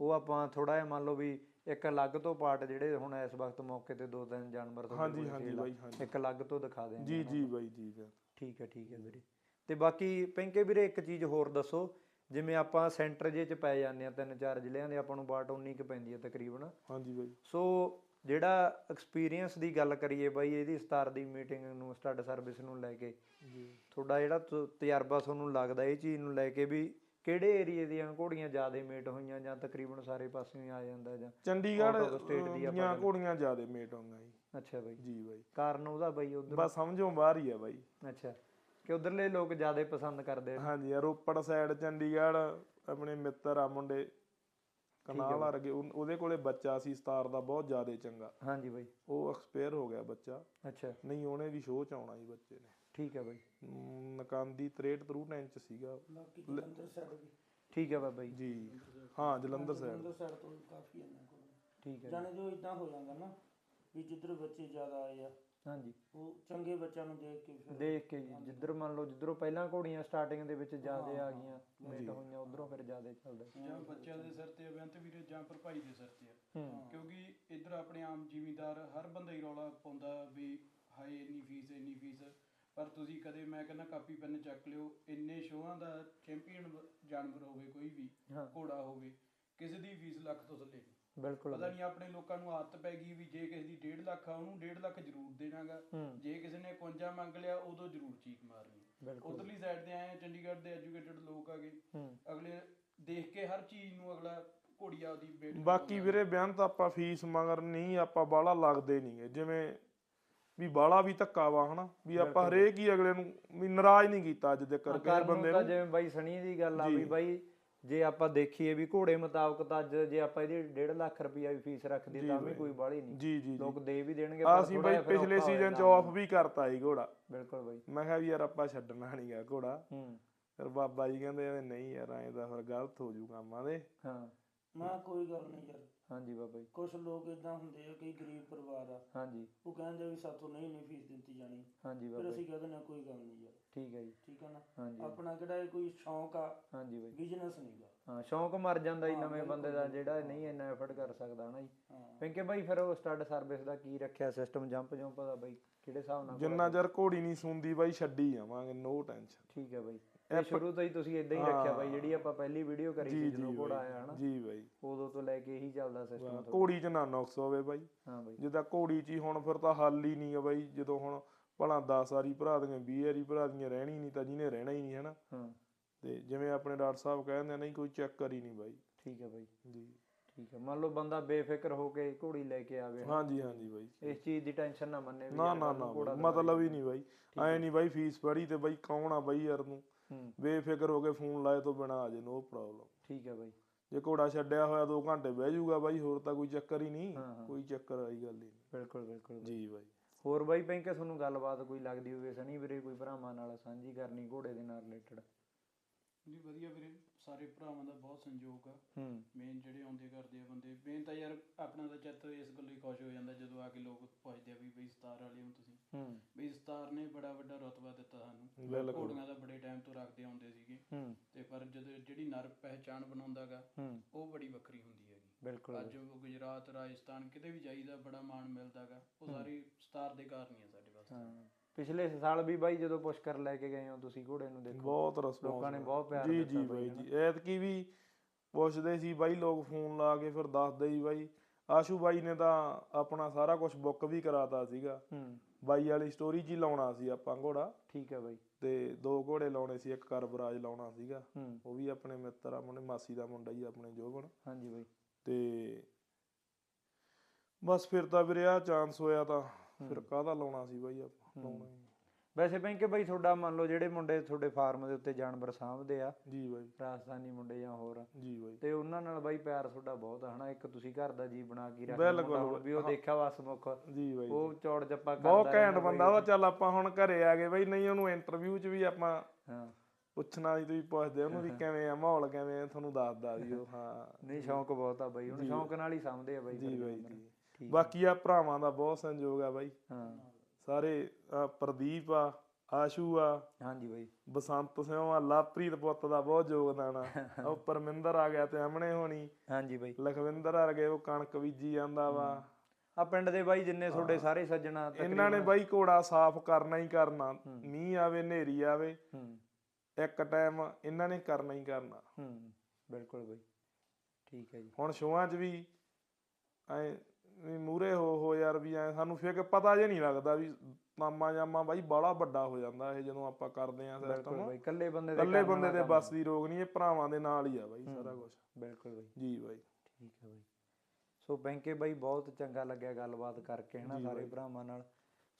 ਉਹ ਆਪਾਂ ਥੋੜਾ ਜਿਹਾ ਮੰਨ ਲਓ ਵੀ ਇੱਕ ਅਲੱਗ ਤੋਂ ਪਾਰਟ ਜਿਹੜੇ ਹੁਣ ਇਸ ਵਕਤ ਮੌਕੇ ਤੇ ਦੋ ਤਿੰਨ ਜਾਨਵਰ ਹਾਂਜੀ ਹਾਂਜੀ ਬਾਈ ਹਾਂਜੀ। ਇੱਕ ਅਲੱਗ ਤੋਂ ਦਿਖਾ ਦੇਣ ਜੀ ਜੀ ਬਾਈ ਜੀ। ਠੀਕ ਹੈ ਠੀਕ ਹੈ ਵੀਰੇ। ਤੇ ਬਾਕੀ ਪਿੰਕੇ ਵੀਰੇ ਇੱਕ ਚੀਜ਼ ਹੋਰ ਦੱਸੋ ਜਿਵੇਂ ਆਪਾਂ ਸੈਂਟਰ ਜੇ ਚ ਪੈ ਜਾਂਦੇ ਆ ਤਿੰਨ ਚਾਰ ਜ਼ਿਲ੍ਹਿਆਂ ਦੇ ਆਪਾਂ ਨੂੰ ਬਾਟ 19 ਕੁ ਪੈਂਦੀ ਹੈ ਤਕਰੀਬਨ। ਹਾਂਜੀ ਬਾਈ। ਸੋ ਜਿਹੜਾ ਐਕਸਪੀਰੀਅੰਸ ਦੀ ਗੱਲ ਕਰੀਏ ਬਾਈ ਇਹਦੀ ਸਟਾਰ ਦੀ ਮੀਟਿੰਗ ਨੂੰ ਸਟੱਡ ਸਰਵਿਸ ਨੂੰ ਲੈ ਕੇ ਜੀ। ਤੁਹਾਡਾ ਜਿਹੜਾ ਤਜਰਬਾ ਤੁਹਾਨੂੰ ਲੱਗਦਾ ਇਹ ਚੀਜ਼ ਨੂੰ ਲੈ ਕੇ ਵੀ ਕਿਹੜੇ ਏਰੀਏ ਦੀਆਂ ਘੋੜੀਆਂ ਜ਼ਿਆਦਾ ਮੇਟ ਹੋਈਆਂ ਜਾਂ ਤਕਰੀਬਨ ਸਾਰੇ ਪਾਸਿਓਂ ਹੀ ਆ ਜਾਂਦਾ ਜਾਂ ਚੰਡੀਗੜ੍ਹ ਅਹ, ਦੀਆਂ ਘੋੜੀਆਂ ਜ਼ਿਆਦੇ ਮੇਟ ਹੋਈਆਂ ਜੀ। ਅੱਛਾ ਬਾਈ। ਜੀ ਬਾਈ। ਕਾਰਨ ਉਹਦਾ ਬਾਈ ਉਧਰ? ਬਸ ਸਮਝੋ ਬਾਹਰ ਹੀ ਆ ਬਾਈ। ਅੱਛਾ। ਕਿ ਉਧਰਲੇ ਲੋਕ ਜ਼ਿਆਦਾ ਪਸੰਦ ਕਰਦੇ ਆ? ਹਾਂਜੀ ਆ ਰੋਪੜ ਸਾਈਡ ਚੰਡੀਗੜ੍ਹ ਆਪਣੇ ਮਿੱਤਰ ਆ ਮੁੰਡੇ ਕਨਾਲ ਵਰਗੇ ਉਨ- ਉਹਦੇ ਕੋਲੇ ਬੱਚਾ ਸੀ ਸਤਾਰ ਦਾ ਬਹੁਤ ਜ਼ਿਆਦਾ ਚੰਗਾ। ਹਾਂਜੀ ਬਾਈ। ਉਹ ਐਕਸਪਾਇਰ ਹੋ ਗਿਆ ਬੱਚਾ। ਅੱਛਾ। ਨਹੀਂ ਉਹਨੇ ਵੀ ਸ਼ੋਅ ਚ ਆਉਣਾ ਜੀ ਬੱਚੇ ਨੇ। ਠੀਕ ਹੈ ਬਾਈ। ਨਕਾਂਦੀ 63 63 ਇੰਚ ਸੀਗਾ। ਠੀਕ ਹੈ ਬਾਬਾ ਜੀ। ਜੀ। ਹਾਂ ਜਲੰਧਰ ਸਾਈਡ ਸਾਈਡ ਤੋਂ ਵੀ ਕਾਫੀ ਇਹਨਾਂ ਕੋਲ। ਠੀਕ ਹੈ ਜਾਣੇ ਜੋ ਇਦਾਂ ਹੋ ਜਾਂਦਾ ਨਾ ਵੀ ਜਿੱਧਰ ਬੱਚੇ ਜ਼ਿਆਦਾ ਆਏ ਆ ਹਾਂਜੀ। ਉਹ ਚੰਗੇ ਬੱਚਿਆਂ ਨੂੰ ਦੇਖ ਕੇ ਫਿਰ ਦੇਖ ਕੇ ਜੀ ਜਿੱਧਰ ਮੰਨ ਲਓ ਜਿੱਧਰੋਂ ਪਹਿਲਾਂ ਘੋੜੀਆਂ ਸਟਾਰਟਿੰਗ ਦੇ ਵਿੱਚ ਜ਼ਿਆਦਾ ਆ ਗਈਆਂ ਮੇਟ ਹੋਈਆਂ ਉਧਰੋਂ ਫਿਰ ਜ਼ਿਆਦਾ ਚੱਲਦਾ। ਜਾਂ ਬੱਚਿਆਂ ਦੇ ਸਿਰ ਤੇ ਆ ਬੇਅੰਤ ਵੀਰੇ ਜਾਂ ਭਰਪਾਈ ਦੇ ਸਿਰ ਤੇ ਆ। ਹੂੰ। ਕਿਉਂਕਿ ਇੱਧਰ ਆਪਣੇ ਆਮ ਜ਼ਿਮੀਂਦਾਰ ਹਰ ਬੰਦਾ ਹੀ ਰੌਲਾ ਪਾਉਂਦਾ ਵੀ ਹਾਏ ਇੰਨੀ ਫੀਸ ਇੰਨੀ ਫੀਸ ਪਰ ਤੁਸੀਂ ਕਦੇ ਮੈਂ ਕਹਿੰਦਾ ਕਾਪੀ ਪੈਨ ਚੱਕ ਲਿਓ ਇੰਨੇ ਸ਼ੋਆਂ ਦਾ ਚੈਂਪੀਅਨ ਜਾਨਵਰ ਹੋਵੇ ਕੋਈ ਵੀ। ਘੋੜਾ ਹੋਵੇ ਕਿਸੇ ਦੀ ਫੀਸ ਲੱਖ ਤੋਂ ਥੱਲੇ। ਬਿਲਕੁਲ ਪਤਾ ਨਹੀਂ ਆਪਣੇ ਲੋਕਾਂ ਨੂੰ ਆਦਤ ਪੈ ਗਈ ਵੀ ਜੇ ਕਿਸੇ ਦੀ 1.5 ਲੱਖ ਆ ਉਹਨੂੰ 1.5 ਲੱਖ ਜ਼ਰੂਰ ਦੇਣਾਗਾ। ਜੇ ਕਿਸੇ ਨੇ 51 ਮੰਗ ਲਿਆ ਉਦੋਂ ਜ਼ਰੂਰ ਚੀਕ ਮਾਰਨੀ। ਉਧਰਲੀ ਸਾਈਡ ਤੇ ਆਏ ਚੰਡੀਗੜ੍ਹ ਦੇ ਐਜੂਕੇਟਡ ਲੋਕ ਆਗੇ। ਅਗਲੇ ਦੇਖ ਕੇ ਹਰ ਚੀਜ਼ ਨੂੰ ਅਗਲਾ ਘੋੜੀਆ ਉਹਦੀ ਬੇਟ ਬਾਕੀ ਵੀਰੇ ਬਿਆਨ ਤਾਂ ਆਪਾਂ ਫੀਸ ਮਗਰ ਨਹੀਂ ਆਪਾਂ ਬਾਹਲਾ ਲੱਗਦੇ ਨਹੀਂਗੇ। ਜਿਵੇਂ ਵੀ ਬਾਹਲਾ ਵੀ ਧੱਕਾ ਵਾ ਹਨਾ? ਵੀ ਆਪਾਂ ਹਰੇਕ ਹੀ ਅਗਲੇ ਨੂੰ ਵੀ ਨਾਰਾਜ਼ ਨਹੀਂ ਕੀਤਾ ਅੱਜ ਦੇ ਕਰਕੇ ਬੰਦੇ ਨੂੰ। ਜਿਵੇਂ ਬਾਈ ਸਣੀ ਦੀ ਗੱਲ ਆ ਵੀ ਬਾਈ ਜੇ ਆਪਾਂ ਦੇਖੀਏ ਵੀ ਘੋੜੇ ਮੁਤਾਬਕ ਤਾਂ ਅੱਜ ਜੇ ਆਪਾਂ ਇਹਦੀ 1.5 ਲੱਖ ਰੁਪਈਆ ਵੀ ਫੀਸ ਰੱਖਦੀ ਤਾਂ ਵੀ ਕੋਈ ਬਾਹਲੀ ਨਹੀਂ। ਜੀ ਜੀ ਜੀ। ਲੋਕ ਦੇ ਵੀ ਦੇਣਗੇ ਪਰ ਅਸੀਂ ਬਈ ਪਿਛਲੇ ਸੀਜ਼ਨ ਚ। ਆਫ ਵੀ ਕਰਤਾ ਸੀ ਘੋੜਾ। ਬਿਲਕੁਲ ਬਾਈ। ਮੈਂ ਕਿਹਾ ਵੀ ਯਾਰ ਆਪਾਂ ਛੱਡਣਾ ਨਹੀਂਗਾ ਘੋੜਾ। ਹੂੰ। ਫਿਰ ਬਾਬਾ ਜੀ ਕਹਿੰਦੇ ਨਹੀਂ ਯਾਰ ਐਂ ਤਾਂ ਫਿਰ ਗਲਤ ਹੋ ਜੂ ਕੰਮਾਂ ਦੇ ਹਾਂ। ਮੈਂ ਕੋਈ ਗੱਲ ਨਹੀਂ ਯਾਰ ਹਾਂਜੀ ਬਾਬਾ ਜੀ। ਕੁਝ ਲੋਕ ਇਦਾਂ ਹੁੰਦੇ ਆ ਕਈ ਗਰੀਬ ਪਰਿਵਾਰ ਆ। ਹਾਂਜੀ। ਉਹ ਕਹਿੰਦੇ ਵੀ ਸਾਥੋਂ ਨਹੀਂ ਨਹੀਂ ਫੀਸ ਦਿੱਤੀ ਜਾਣੀ। ਹਾਂਜੀ ਫਿਰ ਬਾਬਾ ਜੀ। ਅਸੀਂ ਕਹਿੰਦੇ ਨਾ ਕੋਈ ਗੱਲ ਨਹੀਂ ਯਾਰ। ਠੀਕ ਹੈ ਜੀ। ਠੀਕ ਆ ਨਾ? ਹਾਂਜੀ। ਆਪਣਾ ਕਿਹੜਾ ਇਹ ਕੋਈ ਸ਼ੌਂਕ ਆ? ਹਾਂਜੀ ਬਾਈ। ਬਿਜ਼ਨਸ ਨਹੀਂਗਾ ਹਾਂ ਸ਼ੌਂਕ ਮਰ ਜਾਂਦਾ ਜੀ ਨਵੇਂ ਬੰਦੇ ਦਾ ਜਿਹੜਾ ਨਹੀਂ ਇੰਨਾ ਐਫਰਟ ਕਰ ਸਕਦਾ ਨਾ ਜੀ। ਹਾਂ। ਪਿੰਕੇ ਬਾਈ ਫਿਰ ਉਹ ਸਟੱਡ ਸਰਵਿਸ ਦਾ ਕੀ ਰੱਖਿਆ ਸਿਸਟਮ ਜੰਪ ਜੰਪ ਦਾ ਬਾਈ ਕਿਹੜੇ ਹਿਸਾਬ ਨਾਲ ਜਿੰਨਾ ਚਿਰ ਘੋੜੀ ਨਹੀਂ ਸੁਣਦੀ ਬਾਈ ਛੱਡੀ ਜਾਵਾਂਗੇ ਨੋ ਟੈਨਸ਼ਨ ਠੀਕ ਹੈ ਬਾਈ। ਇਹ ਸ਼ੁਰੂ ਤੋਂ ਹੀ ਤੁਸੀਂ ਇਦਾਂ ਹੀ ਰੱਖਿਆ ਬਾਈ ਜਿਹੜੀ ਆਪਾਂ ਪਹਿਲੀ ਵੀਡੀਓ ਕਰੀ ਸੀ ਜਦੋਂ ਘੋੜਾ ਆਇਆ ਹਨਾ ਜੀ ਬਾਈ। ਉਦੋਂ ਤੋਂ ਲੈ ਕੇ ਇਹੀ ਚੱਲਦਾ ਸਿਸਟਮ ਘੋੜੀ ਚ ਨਾ ਨੁਕਸ ਹੋਵੇ ਬਾਈ। ਹਾਂ ਬਾਈ। ਜਿੱਦਾਂ ਘੋੜੀ ਚ ਹੀ ਹੁਣ ਫਿਰ ਤਾਂ ਹੱਲ ਹੀ ਨਹੀਂ ਆ ਬਾਈ ਜਦੋਂ ਹੁਣ ਭਲਾ 10 ਵਾਰੀ ਭਰਾ ਦੀਆਂ 20 ਵਾਰੀ ਭਰਾ ਦੀਆਂ ਰਹਿਣੀ ਨਹੀਂ ਤਾਂ ਜਿਹਨੇ ਰਹਿਣਾ ਹੀ ਨਹੀਂ ਹਨਾ? ਹਾਂ। ਤੇ ਜਿਵੇਂ ਆਪਣੇ ਡਾਕਟਰ ਸਾਹਿਬ ਕਹਿੰਦੇ ਨਹੀਂ ਕੋਈ ਚੱਕਰ ਹੀ ਨਹੀਂ ਬਾਈ। ਠੀਕ ਹੈ ਬਾਈ। ਜੀ। ਠੀਕ ਹੈ ਮੰਨ ਲਓ ਬੰਦਾ ਬੇਫਿਕਰ ਹੋ ਕੇ ਘੋੜੀ ਲੈ ਕੇ ਆਵੇ। ਹਾਂਜੀ ਹਾਂਜੀ ਬਾਈ। ਇਸ ਚੀਜ਼ ਦੀ ਟੈਨਸ਼ਨ ਨਾ ਮੰਨੇ ਵੀ ਨਾ ਨਾ ਨਾ ਮਤਲਬ ਹੀ ਨਹੀਂ ਬਾਈ। ਐ ਨਹੀਂ ਬਾਈ ਫੀਸ ਪੜੀ ਤੇ ਬਾਈ ਕੌਣ ਆ ਬਾਈ ਯਾਰ ਨੂੰ? ਬੇਫਿਕਰ ਹੋ ਕੇ ਫੋਨ ਲਾਏ ਤੋਂ ਬਿਨਾ ਆ ਜੇ ਨੋ ਪ੍ਰੋਬਲਮ ਠੀਕ ਹੈ ਬਾਈ। ਜੇ ਘੋੜਾ ਛੱਡਿਆ ਹੋਇਆ 2 ਘੰਟੇ ਬਹਿ ਜਾਊਗਾ ਬਾਈ ਹੋਰ ਤਾਂ ਕੋਈ ਚੱਕਰ ਹੀ ਨਹੀਂ। ਕੋਈ ਚੱਕਰ ਵਾਲੀ ਗੱਲ ਹੀ ਨਹੀਂ। ਬਿਲਕੁਲ ਬਿਲਕੁਲ। ਜੀ ਬਾਈ। ਹੋਰ ਬਾਈ ਪੈਂਕੇ ਤੁਹਾਨੂੰ ਗੱਲਬਾਤ ਕੋਈ ਲੱਗਦੀ ਹੋਵੇ ਸਣੀ ਵੀਰੇ ਕੋਈ ਭਰਾਵਾਂ ਨਾਲ ਸਾਂਝੀ ਕਰਨੀ ਘੋੜੇ ਦੇ ਨਾਲ ਰਿਲੇਟਡ ਜੀ ਵਧੀਆ ਵੀਰੇ। ਸਾਰੇ ਭਰਾਵਾਂ ਦਾ ਬਹੁਤ ਸੰਯੋਗ ਆ। ਹੂੰ। ਮੇਨ ਜਿਹੜੇ ਆਉਂਦੇ ਕਰਦੇ ਆ ਬੰਦੇ ਮੇਨ ਤਾਂ ਯਾਰ ਆਪਣਾ ਤਾਂ ਚਿੱਤ ਇਸ ਗੱਲੋਂ ਹੀ ਖੁਸ਼ ਹੋ ਜਾਂਦਾ ਜਦੋਂ ਆ ਕੇ ਲੋਕ ਪੁੱਛਦੇ ਆ ਵੀ ਬਈ ਸਤਾਰ ਵਾਲੇ ਹੋ ਤੁਸੀਂ। ਹੂੰ। ਬਈ ਸਤਾਰ ਨੇ ਬੜਾ ਵੱਡਾ ਰਤਬਾ ਦਿੱਤਾ ਸਾਨੂੰ। ਘੋੜੀਆਂ ਦਾ ਬੜੇ ਟਾਈਮ ਤੋਂ ਰੱਖਦੇ ਆਉਂਦੇ ਸੀਗੇ। ਤੇ ਪਰ ਜਦੋਂ ਜਿਹੜੀ ਨਰ ਪਹਿਚਾਣ ਬਣਾਉਂਦਾਗਾ ਉਹ ਬੜੀ ਵੱਖਰੀ ਹੁੰਦੀ ਹੈਗੀ। ਬਿਲਕੁਲ ਅੱਜ ਗੁਜਰਾਤ ਰਾਜਸਥਾਨ ਕਿਤੇ ਵੀ ਜਾਈਦਾ ਬੜਾ ਮਾਣ ਮਿਲਦਾਗਾ। ਉਹ ਸਾਰੀ ਸਤਾਰ ਦੇ ਕਾਰਨ ਹੀ ਆ ਸਾਡੇ ਵਾਸਤੇ। ਪਿਛਲੇ ਸਾਲ ਵੀ ਬਾਈ ਜਦੋਂ ਪੁਸ਼ਕਰ ਲੈ ਕੇ ਗਏ ਹੋ ਤੁਸੀਂ ਘੋੜੇ ਨੂੰ ਦੇਖੋ। ਬਹੁਤ ਰਿਸਪੌਂਸ ਲੋਕਾਂ ਨੇ ਬਹੁਤ ਪਿਆਰ ਜੀ ਦਿੱਤਾ ਜੀ ਬਾਈ ਜੀ। ਐਤਕੀ ਵੀ ਪੁੱਛਦੇ ਸੀ ਬਾਈ ਲੋਕ ਫੋਨ ਲਾ ਕੇ ਫਿਰ ਦੱਸਦੇ ਸੀ ਬਾਈ। ਆਸ਼ੂ ਬਾਈ ਨੇ ਤਾਂ ਆਪਣਾ ਸਾਰਾ ਕੁਝ ਬੁੱਕ ਵੀ ਕਰਾਤਾ ਸੀਗਾ। ਹੂੰ। ਬਾਈ ਵਾਲੀ ਸਟੋਰੀ ਹੀ ਲਾਉਣਾ ਸੀ ਆਪਾਂ ਘੋੜਾ। ਠੀਕ ਹੈ ਬਾਈ। ਤੇ ਦੋ ਘੋੜੇ ਲਾਉਣੇ ਸੀ ਇੱਕ ਕਰਬਰਾਜ ਲਾਉਣਾ ਸੀਗਾ। ਉਹ ਵੀ ਆਪਣੇ ਮਿੱਤਰ ਆ ਮੁੰਡੇ ਮਾਸੀ ਦਾ ਮੁੰਡਾ ਹੀ ਆਪਣੇ ਜੋਬਨ। ਹਾਂਜੀ ਬਾਈ। ਤੇ ਬਸ ਫਿਰ ਤਾਂ ਵੀਰੇ ਆ ਚਾਂਸ ਹੋਇਆ ਤਾਂ ਫਿਰ ਕਾਹਦਾ ਲਾਉਣਾ ਸੀ ਬਾਈ ਆਪਾਂ? ਨਹੀਂ। ਵੈਸੇ ਪੈਂਕੇ ਬਾਈ ਤੁਹਾਡਾ ਮੰਨ ਲਓ ਜਿਹੜੇ ਮੁੰਡੇ ਤੁਹਾਡੇ ਫਾਰਮ ਦੇ ਉੱਤੇ ਜਾਨਵਰ ਸਾਂਭਦੇ ਆ ਜੀ ਬਾਈ। ਰਾਜਸਥਾਨੀ ਮੁੰਡੇ ਜਾਂ ਹੋਰ ਜੀ ਬਾਈ। ਤੇ ਉਹਨਾਂ ਨਾਲ ਬਾਈ ਪਿਆਰ ਤੁਹਾਡਾ ਬਹੁਤ ਆ ਹਨਾ? ਇੱਕ ਤੁਸੀਂ ਘਰ ਦਾ ਜੀ ਬਣਾ ਕੇ ਰੱਖਦੇ ਬਿਲਕੁਲ। ਵੀ ਉਹ ਦੇਖਿਆ ਵਸਮੁਖ ਜੀ ਬਾਈ। ਉਹ ਚੌੜ ਚੱਪਾ ਕਰਦਾ ਬਹੁਤ ਘੈਂਟ ਬੰਦਾ ਵਾ ਚੱਲ ਆਪਾਂ ਹੁਣ ਘਰੇ ਆ ਗਏ ਬਈ ਨਹੀਂ ਉਹਨੂੰ ਇੰਟਰਵਿਊ 'ਚ ਵੀ ਆਪਾਂ ਹਾਂ। ਪੁੱਛਣਾ ਸੀ ਤੁਸੀਂ ਪੁੱਛਦੇ ਉਹਨੂੰ ਵੀ ਕਿਵੇਂ ਆ ਮਾਹੌਲ ਕਿਵੇਂ ਆ ਤੁਹਾਨੂੰ ਦੱਸਦਾ ਵੀ ਉਹ ਹਾਂ। ਨਹੀਂ ਸ਼ੌਂਕ ਬਹੁਤ ਆ ਬਾਈ ਹੁਣ ਸ਼ੌਂਕ ਨਾਲ ਹੀ ਸਾਂਭਦੇ ਆ ਬਾਈ ਜੀ ਬਾਈ। ਜੀ। ਬਾਕੀ ਆ ਭਰਾਵਾਂ ਦਾ ਬਹੁਤ ਸੰਯੋਗ ਆ ਬਾਈ। ਹਾਂ। ਸਾਰੇ ਆਹ ਪ੍ਰਦੀਪ ਆ ਆਸ਼ੂ ਆ ਹਾਂਜੀ ਬਾਈ। ਬਸੰਤ ਸਿੰਘ ਆ ਲਾਪ੍ਰੀਤ ਪੁੱਤ ਦਾ ਬਹੁਤ ਯੋਗਦਾਨ ਆ। ਉਹ ਪਰਮਿੰਦਰ ਆ ਗਿਆ ਤੇ ਅਮਨੇ ਹੋਣੀ। ਹਾਂਜੀ ਬਾਈ। ਲਖਵਿੰਦਰ ਆ ਗਏ ਉਹ ਕਣਕ ਬੀਜੀ ਜਾਂਦਾ ਵਾ। ਆ ਪਿੰਡ ਦੇ ਬਾਈ ਜਿੰਨੇ ਤੁਹਾਡੇ ਸਾਰੇ ਸੱਜਣਾ ਇਹਨਾਂ ਨੇ ਬਾਈ ਘੋੜਾ ਸਾਫ਼ ਕਰਨਾ ਹੀ ਕਰਨਾ। ਮੀਂਹ ਆਵੇ ਹਨੇਰੀ ਆਵੇ। ਹੂੰ। ਇੱਕ ਟਾਈਮ ਇਹਨਾਂ ਨੇ ਕਰਨਾ ਹੀ ਕਰਨਾ। ਹੂੰ। ਬਿਲਕੁਲ ਬਾਈ। ਠੀਕ ਹੈ ਜੀ। ਹੁਣ ਸ਼ੋਆਂ 'ਚ ਵੀ ਐ ਵੀ ਮੂਰੇ ਹੋ ਹੋ ਯਾਰ ਵੀ ਐ ਸਾਨੂੰ ਫਿਰ ਪਤਾ ਜੇ ਨਹੀਂ ਲੱਗਦਾ ਵੀ ਮਾਮਾ ਜਾਮਾ ਬਾਈ ਬਾਲਾ ਵੱਡਾ ਹੋ ਜਾਂਦਾ ਇਹ ਜਦੋਂ ਆਪਾਂ ਕਰਦੇ ਆ ਬਿਲਕੁਲ ਸਿਸਟਮ ਬਾਈ ਇਕੱਲੇ ਬੰਦੇ ਦੇ ਇਕੱਲੇ ਬੰਦੇ ਦੇ ਬਸ ਦੀ ਰੋਗ ਨਹੀਂ ਇਹ ਭਰਾਵਾਂ ਦੇ ਨਾਲ ਹੀ ਆ ਬਾਈ ਸਾਰਾ ਕੁਝ ਬਿਲਕੁਲ ਬਾਈ। ਜੀ ਬਾਈ। ਠੀਕ ਹੈ ਬਾਈ। ਸੋ ਬੈਂਕੇ ਬਾਈ ਬਹੁਤ ਚੰਗਾ ਲੱਗਿਆ ਗੱਲਬਾਤ ਕਰਕੇ ਹਨਾ ਸਾਰੇ ਭਰਾਵਾਂ ਨਾਲ।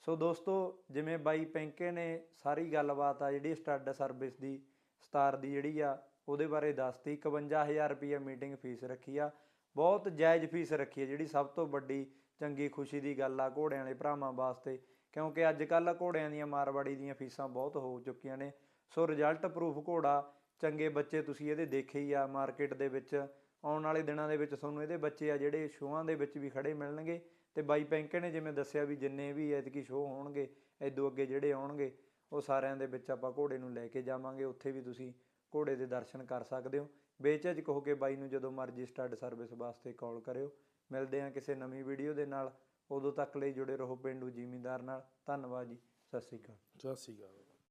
ਸੋ ਦੋਸਤੋ ਜਿਵੇਂ ਬਾਈ ਪੈਂਕੇ ਨੇ ਸਾਰੀ ਗੱਲਬਾਤ ਆ ਜਿਹੜੀ ਸਟੱਡ ਸਰਵਿਸ ਦੀ ਸਟਾਰ ਦੀ ਜਿਹੜੀ ਆ ਉਹਦੇ ਬਾਰੇ ਦੱਸਤੀ। 51000 ਰੁਪਏ ਮੀਟਿੰਗ ਫੀਸ ਰੱਖੀ ਆ। ਬਹੁਤ ਜਾਇਜ਼ ਫੀਸ ਰੱਖੀ ਹੈ ਜਿਹੜੀ ਸਭ ਤੋਂ ਵੱਡੀ ਚੰਗੀ ਖੁਸ਼ੀ ਦੀ ਗੱਲ ਆ ਘੋੜਿਆਂ ਵਾਲੇ ਭਰਾਵਾਂ ਵਾਸਤੇ, ਕਿਉਂਕਿ ਅੱਜ ਕੱਲ੍ਹ ਘੋੜਿਆਂ ਦੀਆਂ ਮਾਰਵਾੜੀ ਦੀਆਂ ਫੀਸਾਂ ਬਹੁਤ ਹੋ ਚੁੱਕੀਆਂ ਨੇ। ਸੋ ਰਿਜ਼ਲਟ ਪ੍ਰੂਫ ਘੋੜਾ ਚੰਗੇ ਬੱਚੇ ਤੁਸੀਂ ਇਹਦੇ ਦੇਖੇ ਹੀ ਆ ਮਾਰਕੀਟ ਦੇ ਵਿੱਚ, ਆਉਣ ਵਾਲੇ ਦਿਨਾਂ ਦੇ ਵਿੱਚ ਤੁਹਾਨੂੰ ਇਹਦੇ ਬੱਚੇ ਆ ਜਿਹੜੇ ਸ਼ੋਆਂ ਦੇ ਵਿੱਚ ਵੀ ਖੜੇ ਮਿਲਣਗੇ। ਤੇ ਬਾਈ ਪੈਂਕੇ ਨੇ ਜਿਵੇਂ ਦੱਸਿਆ ਵੀ ਜਿੰਨੇ ਵੀ ਐਤਕੀ ਸ਼ੋਅ ਹੋਣਗੇ ਇਦੋਂ ਅੱਗੇ ਜਿਹੜੇ ਆਉਣਗੇ, ਉਹ ਸਾਰਿਆਂ ਦੇ ਵਿੱਚ ਆਪਾਂ ਘੋੜੇ ਨੂੰ ਲੈ ਕੇ ਜਾਵਾਂਗੇ। ਉੱਥੇ ਵੀ ਤੁਸੀਂ ਘੋੜੇ ਦੇ ਦਰਸ਼ਨ ਕਰ ਸਕਦੇ ਹੋ। ਬੇਝਿਜਕ ਹੋ ਕੇ ਬਾਈ ਨੂੰ ਜਦੋਂ ਮਰਜ਼ੀ ਸਟੱਡ ਸਰਵਿਸ ਵਾਸਤੇ ਕਾਲ ਕਰਿਓ। ਮਿਲਦੇ ਹਾਂ ਕਿਸੇ ਨਵੀਂ ਵੀਡੀਓ ਦੇ ਨਾਲ। ਉਦੋਂ ਤੱਕ ਲਈ ਜੁੜੇ ਰਹੋ ਪਿੰਡੂ ਜ਼ਿਮੀਂਦਾਰ ਨਾਲ। ਧੰਨਵਾਦ ਜੀ। ਸਤਿ ਸ਼੍ਰੀ ਅਕਾਲ। ਸਤਿ ਸ਼੍ਰੀ ਅਕਾਲ।